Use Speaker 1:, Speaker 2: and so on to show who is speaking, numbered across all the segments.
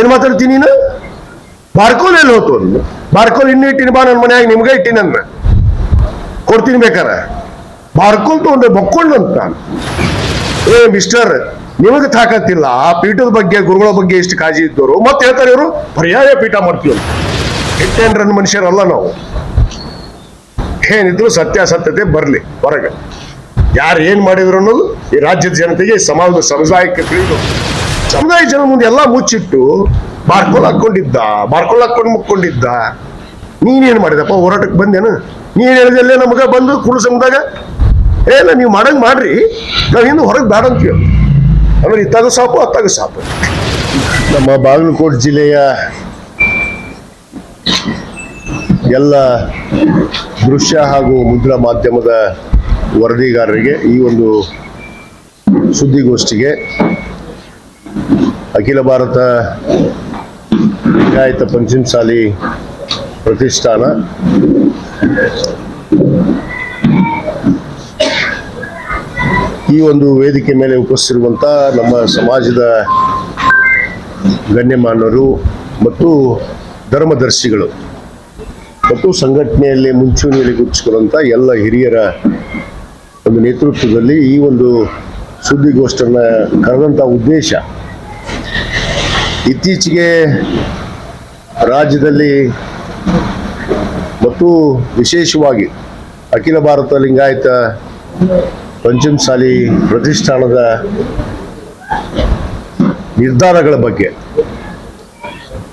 Speaker 1: ಏನ್ ಮಾತಾಡ್ತೀನಿ ನೀನು? ಬಾರ್ಕೋಲ್ ಎಲ್ಲಿ ಹೋತು. ಬಾರ್ಕೋಲ್ ಇನ್ನೂ ಇಟ್ಟಿನಿ ಬಾ ನನ್ನ ಮನೆಯಾಗ, ನಿಮ್ಗೆ ಇಟ್ಟಿನಿ ನನ್ನ ಕೊಡ್ತೀನಿ ಬೇಕಾರೆ. ಬಾರ್ಕೋಲ್ ತಗೊಂಡೆ ಬಕ್ಕೊಂಡು ಏ ಮಿಸ್ಟರ್ ನಿಮಗೆ ತಾಕತ್ತಿಲ್ಲ. ಆ ಪೀಠದ ಬಗ್ಗೆ, ಗುರುಗಳ ಬಗ್ಗೆ ಎಷ್ಟು ಕಾಳಜಿ ಇದ್ದವರು. ಮತ್ತೆ ಹೇಳ್ತಾರೆ ಇವರು, ಪರ್ಯಾಯ ಪೀಠ ಮಾಡ್ತೀವಿ ಹಿಟ್ಟೇನ್ ರನ್ ಮನುಷ್ಯರಲ್ಲ ನಾವು. ಏನಿದ್ರು ಸತ್ಯಾಸತ್ಯತೆ ಬರಲಿ, ಹೊರಗೆ. ಯಾರು ಏನ್ ಮಾಡಿದ್ರು ಅನ್ನೋದು ಈ ರಾಜ್ಯದ ಜನತೆಗೆ ಸಮಾಜದ ಸಮುದಾಯಕ್ಕೆ ತಿಳಿದು. ಸಮುದಾಯ ಜನ ಮುಂದೆ ಎಲ್ಲ ಮುಚ್ಚಿಟ್ಟು ಬಾರ್ಕೋಲ್ ಹಾಕೊಂಡಿದ್ದ ಬಾರ್ಕೋಲ್ ಹಾಕೊಂಡು ಮುಕ್ಕೊಂಡಿದ್ದ. ನೀನೇನ್ ಮಾಡಿದಪ್ಪ? ಹೋರಾಟಕ್ಕೆ ಬಂದೇನು? ನೀನ್ ಹೇಳಿದಲ್ಲೇ ನಮಗ ಬಂದು ಕುಳು ಸಮುದಾಯ? ಏನ ನೀವು ಮಾಡಂಗ್ ಮಾಡ್ರಿ. ನಾವ್ ಇನ್ನು ಹೊರಗೆ ಬೇಡ ಅಂತೀವಿ ಆಮೇಲೆ ಇತ್ತಾಗ ಸಾಪು, ಅತ್ತಾಗ ಸಾಪು. ನಮ್ಮ ಬಾಗಲಕೋಟೆ ಜಿಲ್ಲೆಯ ಎಲ್ಲ ದೃಶ್ಯ ಹಾಗೂ ಮುದ್ರಾ ಮಾಧ್ಯಮದ ವರದಿಗಾರರಿಗೆ ಈ ಒಂದು ಸುದ್ದಿಗೋಷ್ಠಿಗೆ ಅಖಿಲ ಭಾರತ ಲಿಂಗಾಯತ ಪಂಚಮಸಾಲಿ ಪ್ರತಿಷ್ಠಾನ. ಈ ಒಂದು ವೇದಿಕೆ ಮೇಲೆ ಉಪಸ್ಥಿರುವಂತ ನಮ್ಮ ಸಮಾಜದ ಗಣ್ಯಮಾನ್ಯರು ಮತ್ತು ಧರ್ಮದರ್ಶಿಗಳು ಮತ್ತು ಸಂಘಟನೆಯಲ್ಲಿ ಮುಂಚೂಣಿಯಲ್ಲಿ ಗುರುತಿಸಿಕೊಳ್ಳುವಂಥ ಎಲ್ಲ ಹಿರಿಯರ ಒಂದು ನೇತೃತ್ವದಲ್ಲಿ ಈ ಒಂದು ಸುದ್ದಿಗೋಷ್ಠಿಯನ್ನ ಕರೆದಂಥ ಉದ್ದೇಶ ಇತ್ತೀಚೆಗೆ ರಾಜ್ಯದಲ್ಲಿ ಮತ್ತು ವಿಶೇಷವಾಗಿ ಅಖಿಲ ಭಾರತ ಲಿಂಗಾಯತ ಪಂಚಮಸಾಲಿ ಪ್ರತಿಷ್ಠಾನದ ನಿರ್ಧಾರಗಳ ಬಗ್ಗೆ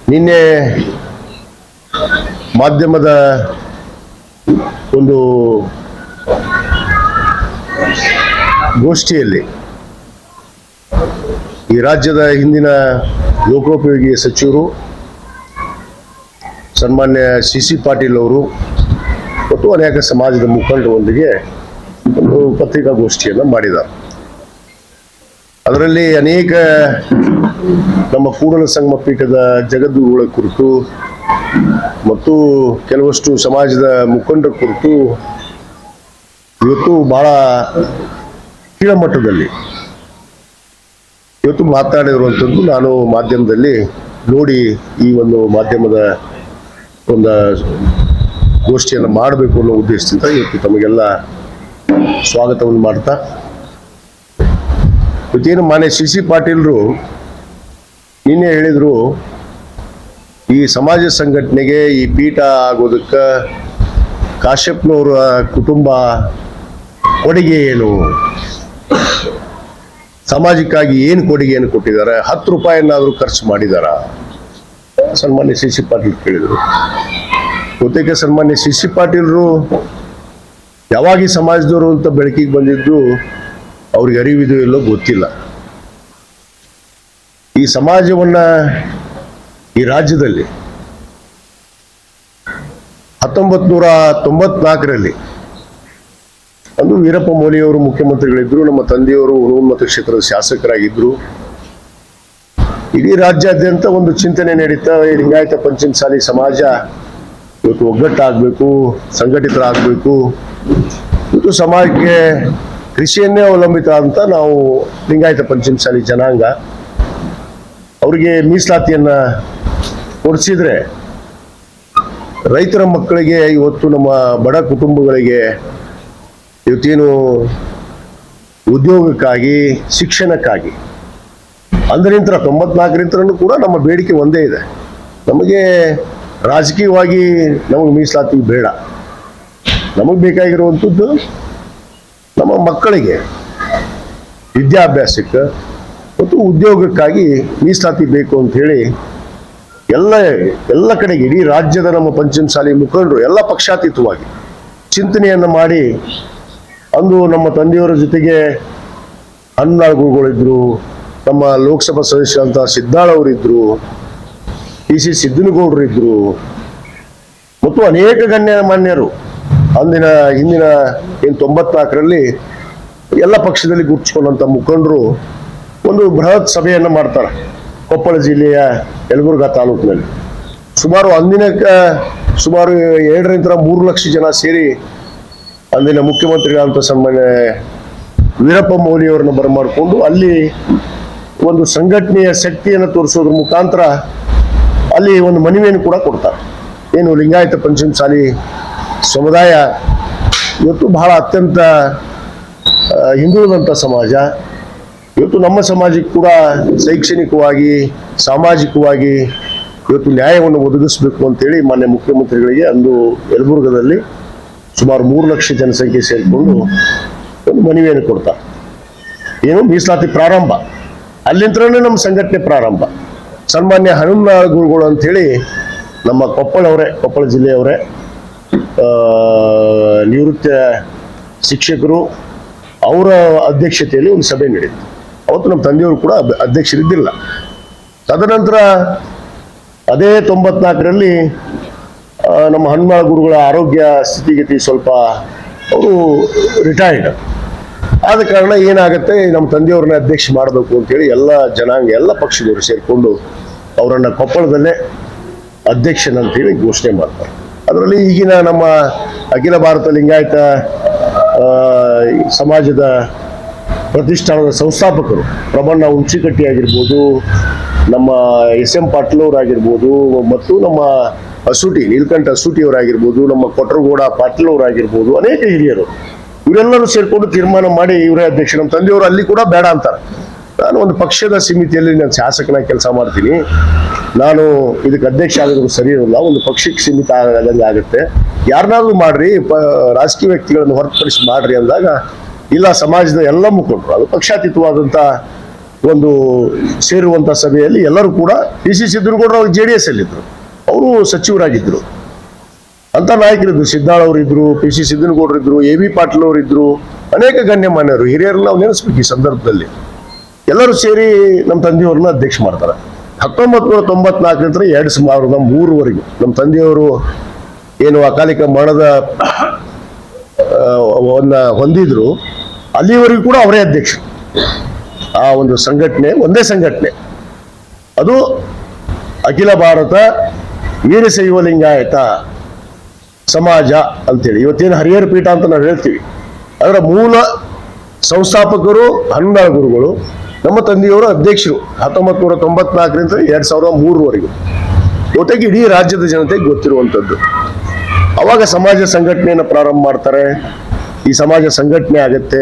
Speaker 1: ನಿನ್ನೆ ಮಾಧ್ಯಮದ ಒಂದು ಗೋಷ್ಠಿಯಲ್ಲಿ ಈ ರಾಜ್ಯದ ಹಿಂದಿನ ಲೋಕೋಪಯೋಗಿ ಸಚಿವರು, ಸನ್ಮಾನ್ಯ ಸಿ ಸಿ ಪಾಟೀಲ್ ಅವರು ಮತ್ತು ಅನೇಕ ಸಮಾಜದ ಮುಖಂಡರೊಂದಿಗೆ ಒಂದು ಪತ್ರಿಕಾಗೋಷ್ಠಿಯನ್ನು ಮಾಡಿದ್ದಾರೆ. ಅದರಲ್ಲಿ ಅನೇಕ ನಮ್ಮ ಕೂಡಲ ಸಂಗಮ ಪೀಠದ ಜಗದ್ಗುರುಗಳ ಕುರಿತು ಮತ್ತು ಕೆಲವಷ್ಟು ಸಮಾಜದ ಮುಖಂಡರ ಕುರಿತು ಇವತ್ತು ಬಹಳ ಕೀಳಮಟ್ಟದಲ್ಲಿ ಇವತ್ತು ಮಾತನಾಡಿರುವಂಥದ್ದು ನಾನು ಮಾಧ್ಯಮದಲ್ಲಿ ನೋಡಿ ಈ ಒಂದು ಮಾಧ್ಯಮದ ಒಂದು ಗೋಷ್ಠಿಯನ್ನು ಮಾಡಬೇಕು ಅನ್ನೋ ಉದ್ದೇಶದಿಂದ ಇವತ್ತು ತಮಗೆಲ್ಲ ಸ್ವಾಗತವನ್ನು ಮಾಡ್ತಾ. ಇವತ್ತೇನು ಮಾನ್ಯ ಸಿ ಸಿ ಪಾಟೀಲ್ರು ನಿನ್ನೆ ಹೇಳಿದರು, ಈ ಸಮಾಜ ಸಂಘಟನೆಗೆ ಈ ಪೀಠ ಆಗೋದಕ್ಕೆ ಕಾಶ್ಯಪ್ನವರ ಕುಟುಂಬ ಕೊಡುಗೆ ಏನು? ಸಮಾಜಕ್ಕಾಗಿ ಏನು ಕೊಡುಗೆಯನ್ನು ಕೊಟ್ಟಿದ್ದಾರೆ? ಹತ್ತು ರೂಪಾಯಿನಾದರೂ ಖರ್ಚು ಮಾಡಿದಾರ? ಸನ್ಮಾನ್ಯ ಸಿ ಸಿ ಪಾಟೀಲ್ ಕೇಳಿದರು. ಜೊತೆಗೆ ಸನ್ಮಾನ್ಯ ಸಿ ಸಿ ಪಾಟೀಲ್ರು ಯಾವಾಗ ಸಮಾಜದವರು ಅಂತ ಬೆಳಕಿಗೆ ಬಂದಿದ್ದು ಅವ್ರಿಗೆ ಅರಿವಿದೆಯೋ ಇಲ್ಲೋ ಗೊತ್ತಿಲ್ಲ. ಈ ಸಮಾಜವನ್ನ ಈ ರಾಜ್ಯದಲ್ಲಿ ಹತ್ತೊಂಬತ್ತು ನೂರ ತೊಂಬತ್ನಾಲ್ಕರಲ್ಲಿ ಅಂದು ವೀರಪ್ಪ ಮೊಯ್ಲಿಯವರು ಮುಖ್ಯಮಂತ್ರಿಗಳಿದ್ರು, ನಮ್ಮ ತಂದೆಯವರು ಉನ್ನತ ಕ್ಷೇತ್ರದ ಶಾಸಕರಾಗಿದ್ರು. ಇಡೀ ರಾಜ್ಯಾದ್ಯಂತ ಒಂದು ಚಿಂತನೆ ನಡೀತಾ ಲಿಂಗಾಯತ ಪಂಚಮಸಾಲಿ ಸಮಾಜ ಇವತ್ತು ಒಗ್ಗಟ್ಟಾಗಬೇಕು, ಸಂಘಟಿತರಾಗಬೇಕು. ಇವತ್ತು ಸಮಾಜಕ್ಕೆ ಕೃಷಿಯನ್ನೇ ಅವಲಂಬಿತ ಅಂತ ನಾವು ಲಿಂಗಾಯತ ಪಂಚಮಸಾಲಿ ಜನಾಂಗ ಅವರಿಗೆ ಮೀಸಲಾತಿಯನ್ನ ಕೊಡಿಸಿದ್ರೆ ರೈತರ ಮಕ್ಕಳಿಗೆ ಇವತ್ತು ನಮ್ಮ ಬಡ ಕುಟುಂಬಗಳಿಗೆ ಇವತ್ತೇನು ಉದ್ಯೋಗಕ್ಕಾಗಿ, ಶಿಕ್ಷಣಕ್ಕಾಗಿ. ಅಂದರಿಂತರ ತೊಂಬತ್ನಾಲ್ಕರಿಂದ ಕೂಡ ನಮ್ಮ ಬೇಡಿಕೆ ಒಂದೇ ಇದೆ. ನಮಗೆ ರಾಜಕೀಯವಾಗಿ ನಮಗೆ ಮೀಸಲಾತಿ ಬೇಡ. ನಮಗೆ ಬೇಕಾಗಿರುವಂಥದ್ದು ನಮ್ಮ ಮಕ್ಕಳಿಗೆ ವಿದ್ಯಾಭ್ಯಾಸಕ್ಕೆ ಮತ್ತು ಉದ್ಯೋಗಕ್ಕಾಗಿ ಮೀಸಲಾತಿ ಬೇಕು ಅಂತ ಹೇಳಿ ಎಲ್ಲ ಎಲ್ಲ ಕಡೆಗೆ ಇಡೀ ರಾಜ್ಯದ ನಮ್ಮ ಪಂಚಮಸಾಲಿ ಮುಖಂಡರು ಎಲ್ಲ ಪಕ್ಷಾತೀತವಾಗಿ ಚಿಂತನೆಯನ್ನು ಮಾಡಿ ಅಂದು ನಮ್ಮ ತಂದೆಯವರ ಜೊತೆಗೆ ಹನ್ನಾಳುಗಳಿದ್ರು ನಮ್ಮ ಲೋಕಸಭಾ ಸದಸ್ಯರಂತ ಸಿದ್ದಾಳ್ ಅವರಿದ್ರು ಪಿ ಸಿ ಸಿದ್ದನಗೌಡರು ಇದ್ರು, ಮತ್ತು ಅನೇಕ ಗಣ್ಯ ಮಾನ್ಯರು. ಅಂದಿನ, ಹಿಂದಿನ ಏನು ತೊಂಬತ್ನಾಲ್ಕರಲ್ಲಿ ಎಲ್ಲ ಪಕ್ಷದಲ್ಲಿ ಗುರುತಿಸಿಕೊಂಡಂತ ಮುಖಂಡರು ಒಂದು ಬೃಹತ್ ಸಭೆಯನ್ನು ಮಾಡ್ತಾರೆ, ಕೊಪ್ಪಳ ಜಿಲ್ಲೆಯ ಯಲಬುರ್ಗಾ ತಾಲೂಕಿನಲ್ಲಿ. ಸುಮಾರು ಅಂದಿನ ಸುಮಾರು ಎರಡರಿಂದ ಮೂರು ಲಕ್ಷ ಜನ ಸೇರಿ ಅಂದಿನ ಮುಖ್ಯಮಂತ್ರಿಗಳಂತ ಸನ್ಮಾನ್ಯ ವೀರಪ್ಪ ಮೌಲಿಯವರನ್ನು ಬರಮಾಡಿಕೊಂಡು ಅಲ್ಲಿ ಒಂದು ಸಂಘಟನೆಯ ಶಕ್ತಿಯನ್ನು ತೋರಿಸೋದ್ರ ಮುಖಾಂತರ ಅಲ್ಲಿ ಒಂದು ಮನವಿಯನ್ನು ಕೂಡ ಕೊಡ್ತಾರೆ. ಏನು ಲಿಂಗಾಯತ ಪಂಚಮಸಾಲಿ ಸಮುದಾಯ ಇವತ್ತು ಬಹಳ ಅತ್ಯಂತ ಹಿಂದುಳಿದಂಥ ಸಮಾಜ. ಇವತ್ತು ನಮ್ಮ ಸಮಾಜಕ್ಕೆ ಕೂಡ ಶೈಕ್ಷಣಿಕವಾಗಿ, ಸಾಮಾಜಿಕವಾಗಿ ಇವತ್ತು ನ್ಯಾಯವನ್ನು ಒದಗಿಸಬೇಕು ಅಂತೇಳಿ ಮಾನ್ಯ ಮುಖ್ಯಮಂತ್ರಿಗಳಿಗೆ ಅಂದು ಯಲಬುರ್ಗದಲ್ಲಿ ಸುಮಾರು ಮೂರು ಲಕ್ಷ ಜನಸಂಖ್ಯೆ ಸೇರಿಕೊಂಡು ಒಂದು ಮನವಿಯನ್ನು ಕೊಡ್ತಾರೆ. ಏನು? ಮೀಸಲಾತಿ ಪ್ರಾರಂಭ. ಅಲ್ಲಿಂದನೇ ನಮ್ಮ ಸಂಘಟನೆ ಪ್ರಾರಂಭ. ಸನ್ಮಾನ್ಯ ಹನುಮ ಗುರುಗಳು ಅಂತೇಳಿ ನಮ್ಮ ಕೊಪ್ಪಳವರೇ ಕೊಪ್ಪಳ ಜಿಲ್ಲೆಯವರೇ ನಿವೃತ್ತ ಶಿಕ್ಷಕರು ಅವರ ಅಧ್ಯಕ್ಷತೆಯಲ್ಲಿ ಒಂದು ಸಭೆ ನಡೆಯಿತು. ಅವತ್ತು ನಮ್ಮ ತಂದೆಯವರು ಕೂಡ ಅಧ್ಯಕ್ಷರಿದ್ದಿಲ್ಲ. ತದನಂತರ ಅದೇ ತೊಂಬತ್ನಾಲ್ಕರಲ್ಲಿ ನಮ್ಮ ಹನುಮಾಳ ಗುರುಗಳ ಆರೋಗ್ಯ ಸ್ಥಿತಿಗತಿ ಸ್ವಲ್ಪ ಅವರು ರಿಟೈರ್ಡ್ ಆದ ಕಾರಣ ಏನಾಗುತ್ತೆ, ನಮ್ಮ ತಂದೆಯವ್ರನ್ನ ಅಧ್ಯಕ್ಷ ಮಾಡಬೇಕು ಅಂತೇಳಿ ಎಲ್ಲ ಜನಾಂಗ, ಎಲ್ಲ ಪಕ್ಷದವರು ಸೇರಿಕೊಂಡು ಅವರನ್ನು ಕೊಪ್ಪಳದಲ್ಲೇ ಅಧ್ಯಕ್ಷನಂತೇಳಿ ಘೋಷಣೆ ಮಾಡ್ತಾರೆ. ಅದರಲ್ಲಿ ಈಗಿನ ನಮ್ಮ ಅಖಿಲ ಭಾರತ ಲಿಂಗಾಯತ ಸಮಾಜದ ಪ್ರತಿಷ್ಠಾನದ ಸಂಸ್ಥಾಪಕರು ಪ್ರಬಣ್ಣ ಹುಂಚಿಕಟ್ಟಿ ಆಗಿರ್ಬೋದು, ನಮ್ಮ ಎಸ್ ಎಂ ಪಾಟೀಲ್ ಅವರಾಗಿರ್ಬೋದು, ಮತ್ತು ನಮ್ಮ ಅಸೂಟಿ, ನೀಲಕಂಠ ಅಸೂಟಿ ಅವರಾಗಿರ್ಬೋದು ನಮ್ಮ ಕೊಟ್ರಗೌಡ ಪಾಟೀಲ್ ಅವರಾಗಿರ್ಬೋದು ಅನೇಕ ಹಿರಿಯರು. ಇವರೆಲ್ಲರೂ ಸೇರ್ಕೊಂಡು ತೀರ್ಮಾನ ಮಾಡಿ ಇವರೇ ಅಧ್ಯಕ್ಷ, ನಮ್ಮ ತಂದೆಯವರು ಅಲ್ಲಿ ಕೂಡ ಬೇಡ ಅಂತಾರೆ. ನಾನು ಒಂದು ಪಕ್ಷದ ಸಮಿತಿಯಲ್ಲಿ ನಾನು ಶಾಸಕನ ಕೆಲಸ ಮಾಡ್ತೀನಿ. ನಾನು ಇದಕ್ಕೆ ಅಧ್ಯಕ್ಷ ಆಗೋದು ಸರಿ ಇರಲ್ಲ, ಒಂದು ಪಕ್ಷಕ್ಕೆ ಸೀಮಿತ ಆಗದಂಗೆ ಆಗುತ್ತೆ. ಯಾರನ್ನಾದ್ರೂ ಮಾಡ್ರಿ ರಾಜಕೀಯ ವ್ಯಕ್ತಿಗಳನ್ನು ಹೊರತುಪಡಿಸಿ ಮಾಡ್ರಿ ಅಂದಾಗ, ಇಲ್ಲ, ಸಮಾಜದ ಎಲ್ಲ ಮುಖಂಡರು, ಅದು ಪಕ್ಷಾತೀತವಾದಂಥ ಒಂದು ಸೇರುವಂಥ ಸಭೆಯಲ್ಲಿ ಎಲ್ಲರೂ ಕೂಡ ಪಿ ಸಿ ಸಿದ್ದರುಗೌಡರು ಜೆ ಡಿ ಎಸ್ ಅಲ್ಲಿದ್ದರು. ಅವರು ಸಚಿವರಾಗಿದ್ದರು ಅಂತ ನಾಯಕರಿದ್ರು, ಸಿದ್ದಾಳ್ ಅವರಿದ್ರು, ಪಿ ಸಿ ಸಿದ್ದನಗೌಡರು ಇದ್ರು ಎ ಬಿ ಪಾಟೀಲ್ ಅವರಿದ್ರು, ಅನೇಕ ಗಣ್ಯಮಾನ್ಯರು ಹಿರಿಯರನ್ನ ನಾವು ನೆನೆಸ್ಬೇಕು ಈ ಸಂದರ್ಭದಲ್ಲಿ. ಎಲ್ಲರೂ ಸೇರಿ ನಮ್ಮ ತಂದೆಯವ್ರನ್ನ ಅಧ್ಯಕ್ಷ ಮಾಡ್ತಾರೆ. ಹತ್ತೊಂಬತ್ತು ನೂರ ತೊಂಬತ್ನಾಲ್ಕರಿಂದ ಎರಡು ಸಾವಿರದ ಮೂರುವರೆಗೂ ನಮ್ಮ ತಂದೆಯವರು ಏನು ಅಕಾಲಿಕ ಮರಣದ ಹೊಂದಿದ್ರು, ಅಲ್ಲಿವರೆಗೂ ಕೂಡ ಅವರೇ ಅಧ್ಯಕ್ಷ. ಆ ಒಂದು ಸಂಘಟನೆ ಒಂದೇ ಸಂಘಟನೆ. ಅದು ಅಖಿಲ ಭಾರತ ವೀರಶೈವ ಲಿಂಗಾಯತ ಸಮಾಜ ಅಂತೇಳಿ. ಇವತ್ತೇನು ಹರಿಹರ ಪೀಠ ಅಂತ ನಾವು ಹೇಳ್ತೀವಿ. ಅದರ ಮೂಲ ಸಂಸ್ಥಾಪಕರು ಹನ್ನೆರಡು ಗುರುಗಳು, ನಮ್ಮ ತಂದೆಯವರು ಅಧ್ಯಕ್ಷರು ಹತ್ತೊಂಬತ್ತು ನೂರ ತೊಂಬತ್ನಾಲ್ಕರಿಂದ ಎರಡ್ ಸಾವಿರದ ಮೂರರವರೆಗೂ. ಜೊತೆಗೆ ಇಡೀ ರಾಜ್ಯದ ಜನತೆಗೆ ಗೊತ್ತಿರುವಂಥದ್ದು ಅವಾಗ ಸಮಾಜ ಸಂಘಟನೆಯನ್ನು ಪ್ರಾರಂಭ ಮಾಡ್ತಾರೆ. ಈ ಸಮಾಜ ಸಂಘಟನೆ ಆಗತ್ತೆ.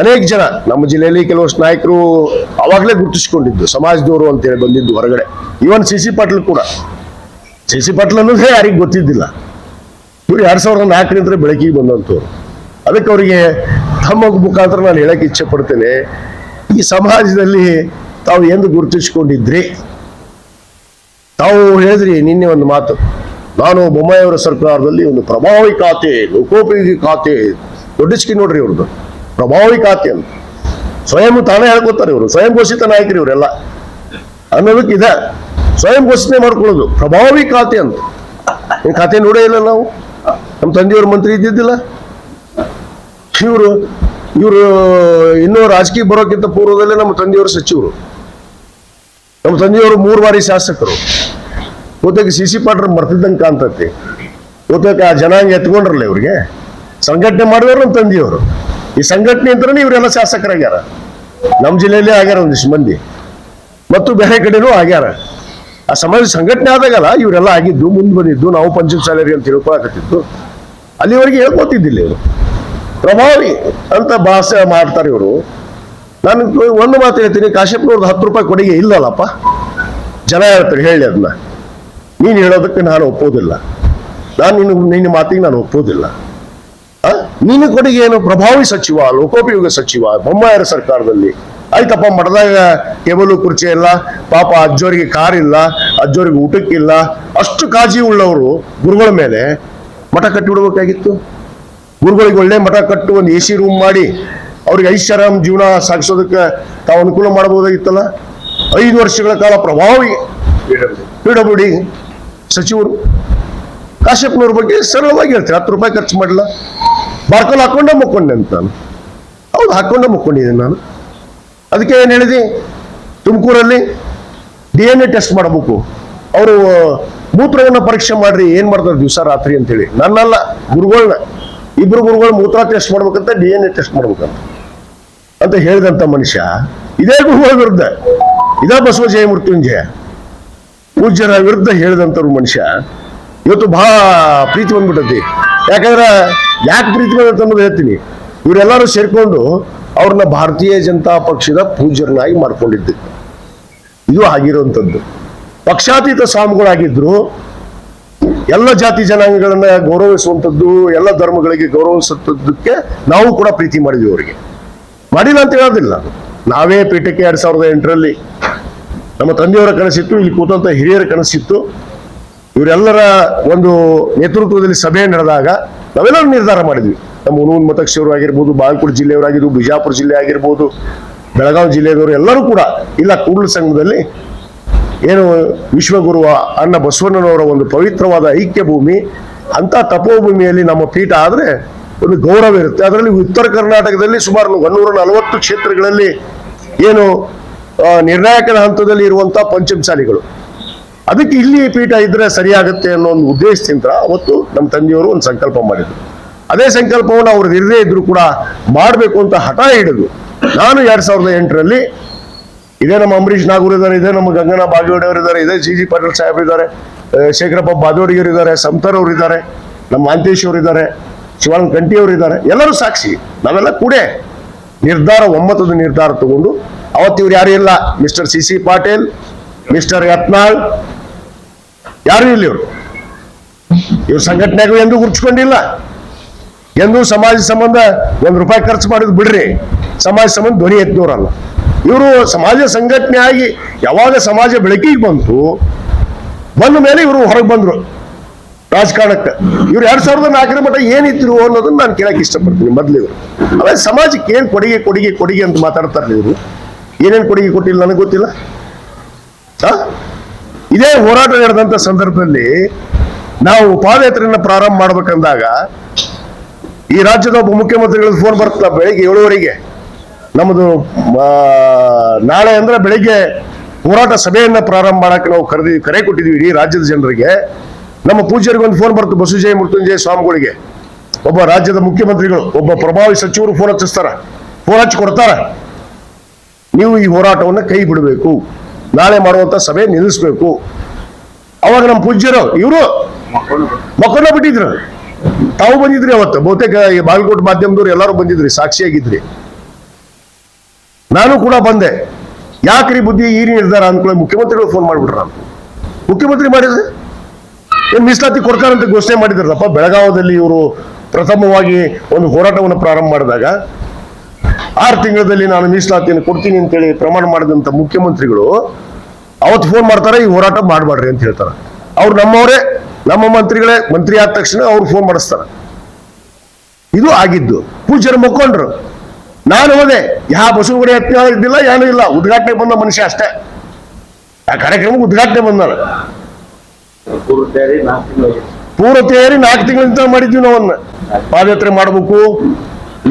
Speaker 1: ಅನೇಕ ಜನ, ನಮ್ಮ ಜಿಲ್ಲೆಯಲ್ಲಿ ಕೆಲವಷ್ಟು ನಾಯಕರು ಅವಾಗಲೇ ಗುರುತಿಸ್ಕೊಂಡಿದ್ದು, ಸಮಾಜದವರು ಅಂತೇಳಿ ಬಂದಿದ್ದು ಹೊರಗಡೆ. ಇವನ್ ಸಿ ಸಿ ಪಾಟೀಲ್ ಕೂಡ. ಸಿ ಸಿ ಪಾಟೀಲ್ ಅನ್ನೋದೇ ಯಾರಿಗೆ ಗೊತ್ತಿದ್ದಿಲ್ಲ. ಇವ್ರು ಎರಡು ಸಾವಿರದ ನಾಲ್ಕರಿಂದ ಬೆಳಕಿಗೆ ಬಂದಂಥವ್ರು. ಅದಕ್ಕೆ ಅವರಿಗೆ ತಮ್ಮ ಮುಖಾಂತರ ನಾನು ಹೇಳಕ್ಕೆ ಇಚ್ಛೆ ಪಡ್ತೇನೆ ಈ ಸಮಾಜದಲ್ಲಿ ತಾವು ಎಂದು ಗುರುತಿಸಿಕೊಂಡಿದ್ರಿ. ತಾವು ಹೇಳಿದ್ರಿ, ನಿನ್ನೆ ಒಂದು ಮಾತು, ನಾನು ಬೊಮ್ಮಾಯಿಯವರ ಸರ್ಕಾರದಲ್ಲಿ ಒಂದು ಪ್ರಭಾವಿ ಖಾತೆ, ಲೋಕೋಪಯೋಗಿ ಖಾತೆ, ದೊಡ್ಡಿಸ್ಕಿ ನೋಡ್ರಿ ಇವ್ರದ್ದು, ಪ್ರಭಾವಿ ಖಾತೆ ಅಂತ. ಸ್ವಯಂ ತಾನೇ ಹೇಳ್ಕೊತಾರೆ ಇವರು, ಸ್ವಯಂ ಘೋಷಿತ ನಾಯಕರು ಇವರೆಲ್ಲ. ಅನ್ನೋದಕ್ಕೆ ಇದೆ ಸ್ವಯಂ ಘೋಷಣೆ ಮಾಡ್ಕೊಳ್ಳೋದು. ಪ್ರಭಾವಿ ಖಾತೆ ಅಂತ. ಈ ಖಾತೆ ನೋಡೇ ಇಲ್ಲ ನಾವು. ನಮ್ಮ ತಂದೆಯವ್ರ ಮಂತ್ರಿ ಇದ್ದಿದ್ದಿಲ್ಲ. ಇವರು ಇವರು ಇನ್ನೂ ರಾಜಕೀಯ ಬರೋಕ್ಕಿಂತ ಪೂರ್ವದಲ್ಲೇ ನಮ್ಮ ತಂದೆಯವರು ಸಚಿವರು. ನಮ್ಮ ತಂದೆಯವರು ಮೂರು ಬಾರಿ ಶಾಸಕರು. ಜೊತೆಗೆ ಸಿ ಸಿ ಪಾಟ್ರ್ ಮರ್ತಿದ್ದಂಗೆ ಕಾಣ್ತತಿ. ಜೊತೆಗೆ ಆ ಜನಾಂಗ ಎತ್ಕೊಂಡ್ರಲ್ಲ ಇವ್ರಿಗೆ. ಸಂಘಟನೆ ಮಾಡಿದವರು ನಮ್ಮ ತಂದೆಯವರು. ಈ ಸಂಘಟನೆ ಅಂತಾನೆ ಇವರೆಲ್ಲ ಶಾಸಕರಾಗ್ಯಾರ. ನಮ್ಮ ಜಿಲ್ಲೆಯಲ್ಲೇ ಆಗ್ಯಾರ ಒಂದಿಷ್ಟು ಮಂದಿ. ಮತ್ತು ಬೇರೆ ಕಡೆನೂ ಆಗ್ಯಾರ. ಆ ಸಮಾಜ ಸಂಘಟನೆ ಆದಾಗಲ್ಲ ಇವರೆಲ್ಲ ಆಗಿದ್ದು, ಮುಂದೆ ಬಂದಿದ್ದು, ನಾವು ಪಂಚಾಯತ್ ಸ್ಯಾಲರಿ ಅಂತ ತಿಳ್ಕೊಳಕತ್ತಿದ್ದು, ಅಲ್ಲಿವರೆಗೆ ಹೇಳ್ಕೊತಿದ್ದಿಲ್ಲ ಇವರು. ಪ್ರಭಾವಿ ಅಂತ ಭಾಷೆ ಮಾಡ್ತಾರೆ ಇವರು. ನಾನು ಒಂದು ಮಾತು ಹೇಳ್ತೀನಿ, ಕಾಶ್ಯಪ್ನವ್ರದ್ದು ಹತ್ತು ರೂಪಾಯಿ ಕೊಡುಗೆ ಇಲ್ಲಲ್ಲಪ್ಪ. ಜನ ಹೇಳ್ತಾರೆ, ಹೇಳಿ ಅದನ್ನ. ನೀನು ಹೇಳೋದಕ್ಕೆ ನಾನು ಒಪ್ಪೋದಿಲ್ಲ. ನಾನು ನಿನ್ನ ನಿನ್ನ ಮಾತಿಗೆ ನಾನು ಒಪ್ಪೋದಿಲ್ಲ? ನೀನು ಕೊಡುಗೆ ಏನು? ಪ್ರಭಾವಿ ಸಚಿವ, ಲೋಕೋಪಯೋಗ ಸಚಿವ, ಬೊಮ್ಮಾಯರ ಸರ್ಕಾರದಲ್ಲಿ. ಆಯ್ತಪ್ಪ, ಮಠದಾಗ ಕೇಬಲು ಕುರ್ಚಿ ಇಲ್ಲ, ಪಾಪ ಅಜ್ಜೋರಿಗೆ ಕಾರ್ ಇಲ್ಲ, ಅಜ್ಜೋರಿಗೆ ಊಟಕ್ಕಿಲ್ಲ ಅಷ್ಟು ಕಾಳಜಿ ಉಳ್ಳವರು ಗುರುಗಳ ಮೇಲೆ ಮಠ ಕಟ್ಟಿಬಿಡ್ಬೇಕಾಗಿತ್ತು ಗುರುಗಳಿಗೆ ಒಳ್ಳೆ ಮಠ ಕಟ್ಟು ಒಂದು ಎ ಸಿ ರೂಮ್ ಮಾಡಿ, ಅವ್ರಿಗೆ ಐಷಾರಾಮ್ ಜೀವನ ಸಾಗಿಸೋದಕ್ಕೆ ತಾವು ಅನುಕೂಲ ಮಾಡಬಹುದಾಗಿತ್ತಲ್ಲ? ಐದು ವರ್ಷಗಳ ಕಾಲ ಪ್ರಭಾವಿ ಪಿ ಸಚಿವರು. ಕಾಶ್ಯಪ್ನವ್ರ ಬಗ್ಗೆ ಸರಳವಾಗಿ ಹೇಳ್ತಾರೆ, ಹತ್ತು ರೂಪಾಯಿ ಖರ್ಚು ಮಾಡಲ್ಲ. ಬಾರ್ಕಲ್ ಹಾಕೊಂಡೆ ಮುಕ್ಕೊಂಡೆ ಅಂತ. ಹೌದು, ಹಾಕೊಂಡೆ ಮುಕ್ಕೊಂಡಿದ್ದೀನಿ ನಾನು. ಅದಕ್ಕೆ ಏನು ಹೇಳಿದೆ? ತುಮಕೂರಲ್ಲಿ ಡಿ ಎನ್ ಎ ಟೆಸ್ಟ್ ಮಾಡಬೇಕು. ಅವರು ಮೂತ್ರವನ್ನು ಪರೀಕ್ಷೆ ಮಾಡ್ರಿ, ಏನು ಮಾಡ್ತಾರೆ ದಿವಸ ರಾತ್ರಿ ಅಂತೇಳಿ. ನನ್ನಲ್ಲ ಗುರುಗಳನ್ನ ಇಬ್ರು ಗುರುಗಳು ಮೂತ್ರ ಟೆಸ್ಟ್ ಮಾಡ್ಬೇಕಂತ ಡಿ ಎನ್ ಎ ಟೆಸ್ಟ್ ಮಾಡ್ಬೇಕಂತ. ಅಂತ ಹೇಳಿದಂತ ಮನುಷ್ಯ, ಇದೇ ಗುರುಗಳ ವಿರುದ್ಧ. ಇದೇ ಬಸವ ಜಯ ಮೃತ್ಯುಂಜಯ. ಪೂಜ್ಯರ ವಿರುದ್ಧ ಹೇಳಿದಂಥವ್ರು ಮನುಷ್ಯ. ಇವತ್ತು ಬಹಳ ಪ್ರೀತಿ ಬಂದ್ಬಿಟ್ಟತಿ ಯಾಕಂದ್ರೆ ಯಾಕೆ ಪ್ರೀತಿ ಬಂದೈತೆ ಅನ್ನೋದು ಹೇಳ್ತೀನಿ. ಇವರೆಲ್ಲರೂ ಸೇರ್ಕೊಂಡು ಅವ್ರನ್ನ ಭಾರತೀಯ ಜನತಾ ಪಕ್ಷದ ಪೂಜ್ಯರನ್ನಾಗಿ ಮಾಡ್ಕೊಂಡಿದ್ದು. ಇದು ಆಗಿರುವಂಥದ್ದು. ಪಕ್ಷಾತೀತ ಸ್ವಾಮಿಗಳಾಗಿದ್ರು, ಎಲ್ಲ ಜಾತಿ ಜನಾಂಗಗಳನ್ನ ಗೌರವಿಸುವಂಥದ್ದು, ಎಲ್ಲ ಧರ್ಮಗಳಿಗೆ ಗೌರವಿಸುವಂಥದ್ದಕ್ಕೆ ನಾವು ಕೂಡ ಪ್ರೀತಿ ಮಾಡಿದ್ವಿ ಅವರಿಗೆ. ಮಾಡಿಲ್ಲ ಅಂತ ಹೇಳೋದಿಲ್ಲ. ನಾವೇ ಪೀಠಕ್ಕೆ ಎರಡ್ ಸಾವಿರದ ಎಂಟರಲ್ಲಿ ನಮ್ಮ ತಂದೆಯವರ ಕನಸಿತ್ತು, ಇಲ್ಲಿ ಕೂತಂತ ಹಿರಿಯರ ಕನಸಿತ್ತು. ಇವರೆಲ್ಲರ ಒಂದು ನೇತೃತ್ವದಲ್ಲಿ ಸಭೆ ನಡೆದಾಗ ನಾವೆಲ್ಲರೂ ನಿರ್ಧಾರ ಮಾಡಿದ್ವಿ. ನಮ್ಮ ಹುಣೂನ್ ಮತಕ್ಷರು ಆಗಿರ್ಬೋದು ಬಾಗಲಕೋಟೆ ಜಿಲ್ಲೆಯವರಾಗಿದ್ದು, ಬಿಜಾಪುರ ಜಿಲ್ಲೆ ಆಗಿರ್ಬೋದು, ಬೆಳಗಾವಿ ಜಿಲ್ಲೆಯವರು ಎಲ್ಲರೂ ಕೂಡ ಇಲ್ಲ ಕೂಡಲ ಸಂಘದಲ್ಲಿ ಏನು ವಿಶ್ವಗುರುವ ಅಣ್ಣ ಬಸವಣ್ಣನವರ ಒಂದು ಪವಿತ್ರವಾದ ಐಕ್ಯ ಭೂಮಿ ಅಂತ ತಪೋಭೂಮಿಯಲ್ಲಿ ನಮ್ಮ ಪೀಠ ಆದ್ರೆ ಒಂದು ಗೌರವ ಇರುತ್ತೆ. ಅದರಲ್ಲಿ ಉತ್ತರ ಕರ್ನಾಟಕದಲ್ಲಿ ಸುಮಾರು ಒನ್ನೂರ ನಲವತ್ತು ಕ್ಷೇತ್ರಗಳಲ್ಲಿ ಏನು ನಿರ್ಣಾಯಕ ಹಂತದಲ್ಲಿ ಇರುವಂಥ ಪಂಚಮಸಾಲಿಗಳು. ಅದಕ್ಕೆ ಇಲ್ಲಿ ಪೀಠ ಇದ್ರೆ ಸರಿಯಾಗುತ್ತೆ ಅನ್ನೋ ಒಂದು ಉದ್ದೇಶದಿಂದ ಅವತ್ತು ನಮ್ಮ ತಂದೆಯವರು ಒಂದು ಸಂಕಲ್ಪ ಮಾಡಿದ್ರು. ಅದೇ ಸಂಕಲ್ಪವನ್ನು ಅವ್ರದ್ದು ಇರದೇ ಇದ್ರು ಕೂಡ ಮಾಡಬೇಕು ಅಂತ ಹಠ ಹಿಡಿದು ನಾನು ಎರಡು ಸಾವಿರದ ಎಂಟರಲ್ಲಿ ಇದೇ ನಮ್ಮ ಅಂಬರೀಷ್ ನಾಗೂರ್ ಇದ್ದಾರೆ, ಇದೇ ನಮ್ಮ ಗಂಗನ ಬಾಗೇವಾಡಿಯವರು ಇದ್ದಾರೆ, ಇದೇ ಜಿ ಜಿ ಪಾಟೀಲ್ ಸಾಹೇಬ್ ಇದ್ದಾರೆ ಶೇಖರಪ್ಪ ಬಾದೋಡಿಗರು ಇದ್ದಾರೆ, ಸಂತರ್ ಅವರು ಇದ್ದಾರೆ, ನಮ್ಮ ಮಾಂತೇಶ್ ಅವರು ಇದ್ದಾರೆ, ಶಿವಾನಂದ ಕಂಠಿ ಅವರು ಇದ್ದಾರೆ, ಎಲ್ಲರೂ ಸಾಕ್ಷಿ. ನಾವೆಲ್ಲ ಕೂಡೇ ನಿರ್ಧಾರ, ಒಮ್ಮತದ ನಿರ್ಧಾರ ತಗೊಂಡು, ಅವತ್ತು ಇವ್ರು ಯಾರು ಇಲ್ಲ? Mister C C Patil, Mister Yatnal, ಯಾರು ಇಲ್ಲ ಇವರು? ಇವ್ರ ಸಂಘಟನೆಗೂ ಎಂದು ಗುರ್ಚ್ಕೊಂಡಿಲ್ಲ ಎಂದು ಸಮಾಜ ಸಂಬಂಧ ಒಂದು ರೂಪಾಯಿ ಖರ್ಚು ಮಾಡಿದ್ ಬಿಡ್ರಿ. ಸಮಾಜ ಸಂಬಂಧ ಧ್ವನಿ ಎತ್ತಿದವರಲ್ಲ ಇವರು ಸಮಾಜ ಸಂಘಟನೆ ಆಗಿ ಯಾವಾಗ ಸಮಾಜ ಬೆಳಕಿಗೆ ಬಂತು, ಬಂದ ಮೇಲೆ ಇವರು ಹೊರಗೆ ಬಂದರು. ರಾಜಕಾರಣಕ್ಕೆ. ಇವ್ರು ಎರಡ್ ಸಾವಿರದ ನಾಲ್ಕರ ಮಟ್ಟ ಏನಿದ್ರು ಅನ್ನೋದನ್ನ ನಾನು ಕೇಳಕ್ಕೆ ಇಷ್ಟಪಡ್ತೀನಿ ಮೊದಲು ಇವರು. ಸಮಾಜಕ್ಕೆ ಏನ್ ಕೊಡುಗೆ ಕೊಡುಗೆ ಕೊಡುಗೆ ಅಂತ ಮಾತಾಡ್ತಾರೆ ಇವರು? ಏನೇನು ಕೊಡುಗೆ ಕೊಟ್ಟಿಲ್ಲ ನನಗೆ ಗೊತ್ತಿಲ್ಲ? ಇದೇ ಹೋರಾಟ ನಡೆದಂಥ ಸಂದರ್ಭದಲ್ಲಿ ನಾವು ಪಾದಯಾತ್ರೆಯನ್ನ ಪ್ರಾರಂಭ ಮಾಡ್ಬೇಕಂದಾಗ ಈ ರಾಜ್ಯದ ಒಬ್ಬ ಮುಖ್ಯಮಂತ್ರಿಗಳ ಫೋನ್ ಬರ್ತಲ್ಲ ಬೆಳಿಗ್ಗೆ ಏಳುವರೆಗೆ. ನಮ್ಮದು ನಾಳೆ ಅಂದ್ರೆ ಬೆಳಿಗ್ಗೆ ಹೋರಾಟ ಸಭೆಯನ್ನ ಪ್ರಾರಂಭ ಮಾಡಕ್ಕೆ ನಾವು ಕರೆದಿ, ಕರೆ ಕೊಟ್ಟಿದ್ವಿ ಇಡೀ ರಾಜ್ಯದ ಜನರಿಗೆ. ನಮ್ಮ ಪೂಜ್ಯರಿಗೆ ಒಂದು ಫೋನ್ ಬರ್ತು ಬಸವಜಯ ಮೃತ್ಯುಂಜಯ ಸ್ವಾಮಿಗಳಿಗೆ. ಒಬ್ಬ ರಾಜ್ಯದ ಮುಖ್ಯಮಂತ್ರಿಗಳು, ಒಬ್ಬ ಪ್ರಭಾವಿ ಸಚಿವರು ಫೋನ್ ಹಚ್ಚಿಸ್ತಾರ. ಫೋನ್ ಹಚ್ಚಿ ಕೊಡ್ತಾರ. ನೀವು ಈ ಹೋರಾಟವನ್ನು ಕೈ ಬಿಡಬೇಕು. ನಾಳೆ ಮಾಡುವಂತ ಸಭೆ ನಿಲ್ಲಿಸ್ಬೇಕು. ಅವಾಗ ನಮ್ಮ ಪೂಜ್ಯರು, ಇವರು ಮಕ್ಕಳ ಬಿಟ್ಟಿದ್ರು. ತಾವು ಬಂದಿದ್ರಿ ಅವತ್ತು. ಬಹುತೇಕ ಈ ಬಾಗಲಕೋಟೆ ಮಾಧ್ಯಮದವ್ರು ಎಲ್ಲರೂ ಬಂದಿದ್ರಿ, ಸಾಕ್ಷಿಯಾಗಿದ್ರಿ. ನಾನು ಕೂಡ ಬಂದೆ. ಯಾಕ್ರಿ ಬುದ್ಧಿ ಈ ನಿರ್ಧಾರ ಅಂದ್ಕೊಳ್ಳಿ ಮುಖ್ಯಮಂತ್ರಿಗಳು ಫೋನ್ ಮಾಡ್ಬಿಟ್ರ ಮುಖ್ಯಮಂತ್ರಿ ಮಾಡಿದ್ರೆ? ಏನು ಮೀಸಲಾತಿ ಕೊಡ್ತಾರಂತ ಘೋಷಣೆ ಮಾಡಿದ್ರಲ್ಲಪ್ಪ? ಬೆಳಗಾವದಲ್ಲಿ ಇವರು ಪ್ರಥಮವಾಗಿ ಒಂದು ಹೋರಾಟವನ್ನು ಪ್ರಾರಂಭ ಮಾಡಿದಾಗ ಆರು ತಿಂಗಳಲ್ಲಿ ನಾನು ಮೀಸಲಾತಿಯನ್ನು ಕೊಡ್ತೀನಿ ಅಂತೇಳಿ ಪ್ರಮಾಣ ಮಾಡಿದಂತ ಮುಖ್ಯಮಂತ್ರಿಗಳು ಅವತ್ತು ಫೋನ್ ಮಾಡ್ತಾರೆ, ಈ ಹೋರಾಟ ಮಾಡಬೇಡ್ರಿ ಅಂತ ಹೇಳ್ತಾರೆ. ಅವ್ರು ನಮ್ಮವರೇ. ನಮ್ಮ ಮಂತ್ರಿಗಳೇ, ಮಂತ್ರಿ ಆದ ತಕ್ಷಣ ಅವ್ರು ಫೋನ್ ಮಾಡಿಸ್ತಾರೆ. ಇದು ಆಗಿದ್ದು. ಪೂಜ್ಯರು ಮುಕೊಂಡ್ರು ನಾನು ಹೋದೆ. ಯಾವ ಬಸವಗುಡಿ ಯತ್ನ ಇದ್ದಿಲ್ಲ, ಏನೂ ಇಲ್ಲ. ಉದ್ಘಾಟನೆ ಬಂದ ಮನುಷ್ಯ ಅಷ್ಟೇ. ಆ ಕಾರ್ಯಕ್ರಮಕ್ಕೆ ಉದ್ಘಾಟನೆ
Speaker 2: ಬಂದಾರ
Speaker 1: ಪೂರ್ವ ತಯಾರಿ ನಾಲ್ಕು ತಿಂಗಳಿಂದ ಮಾಡಿದ್ವಿ ನಾವನ್ನ. ಪಾದಯಾತ್ರೆ ಮಾಡಬೇಕು.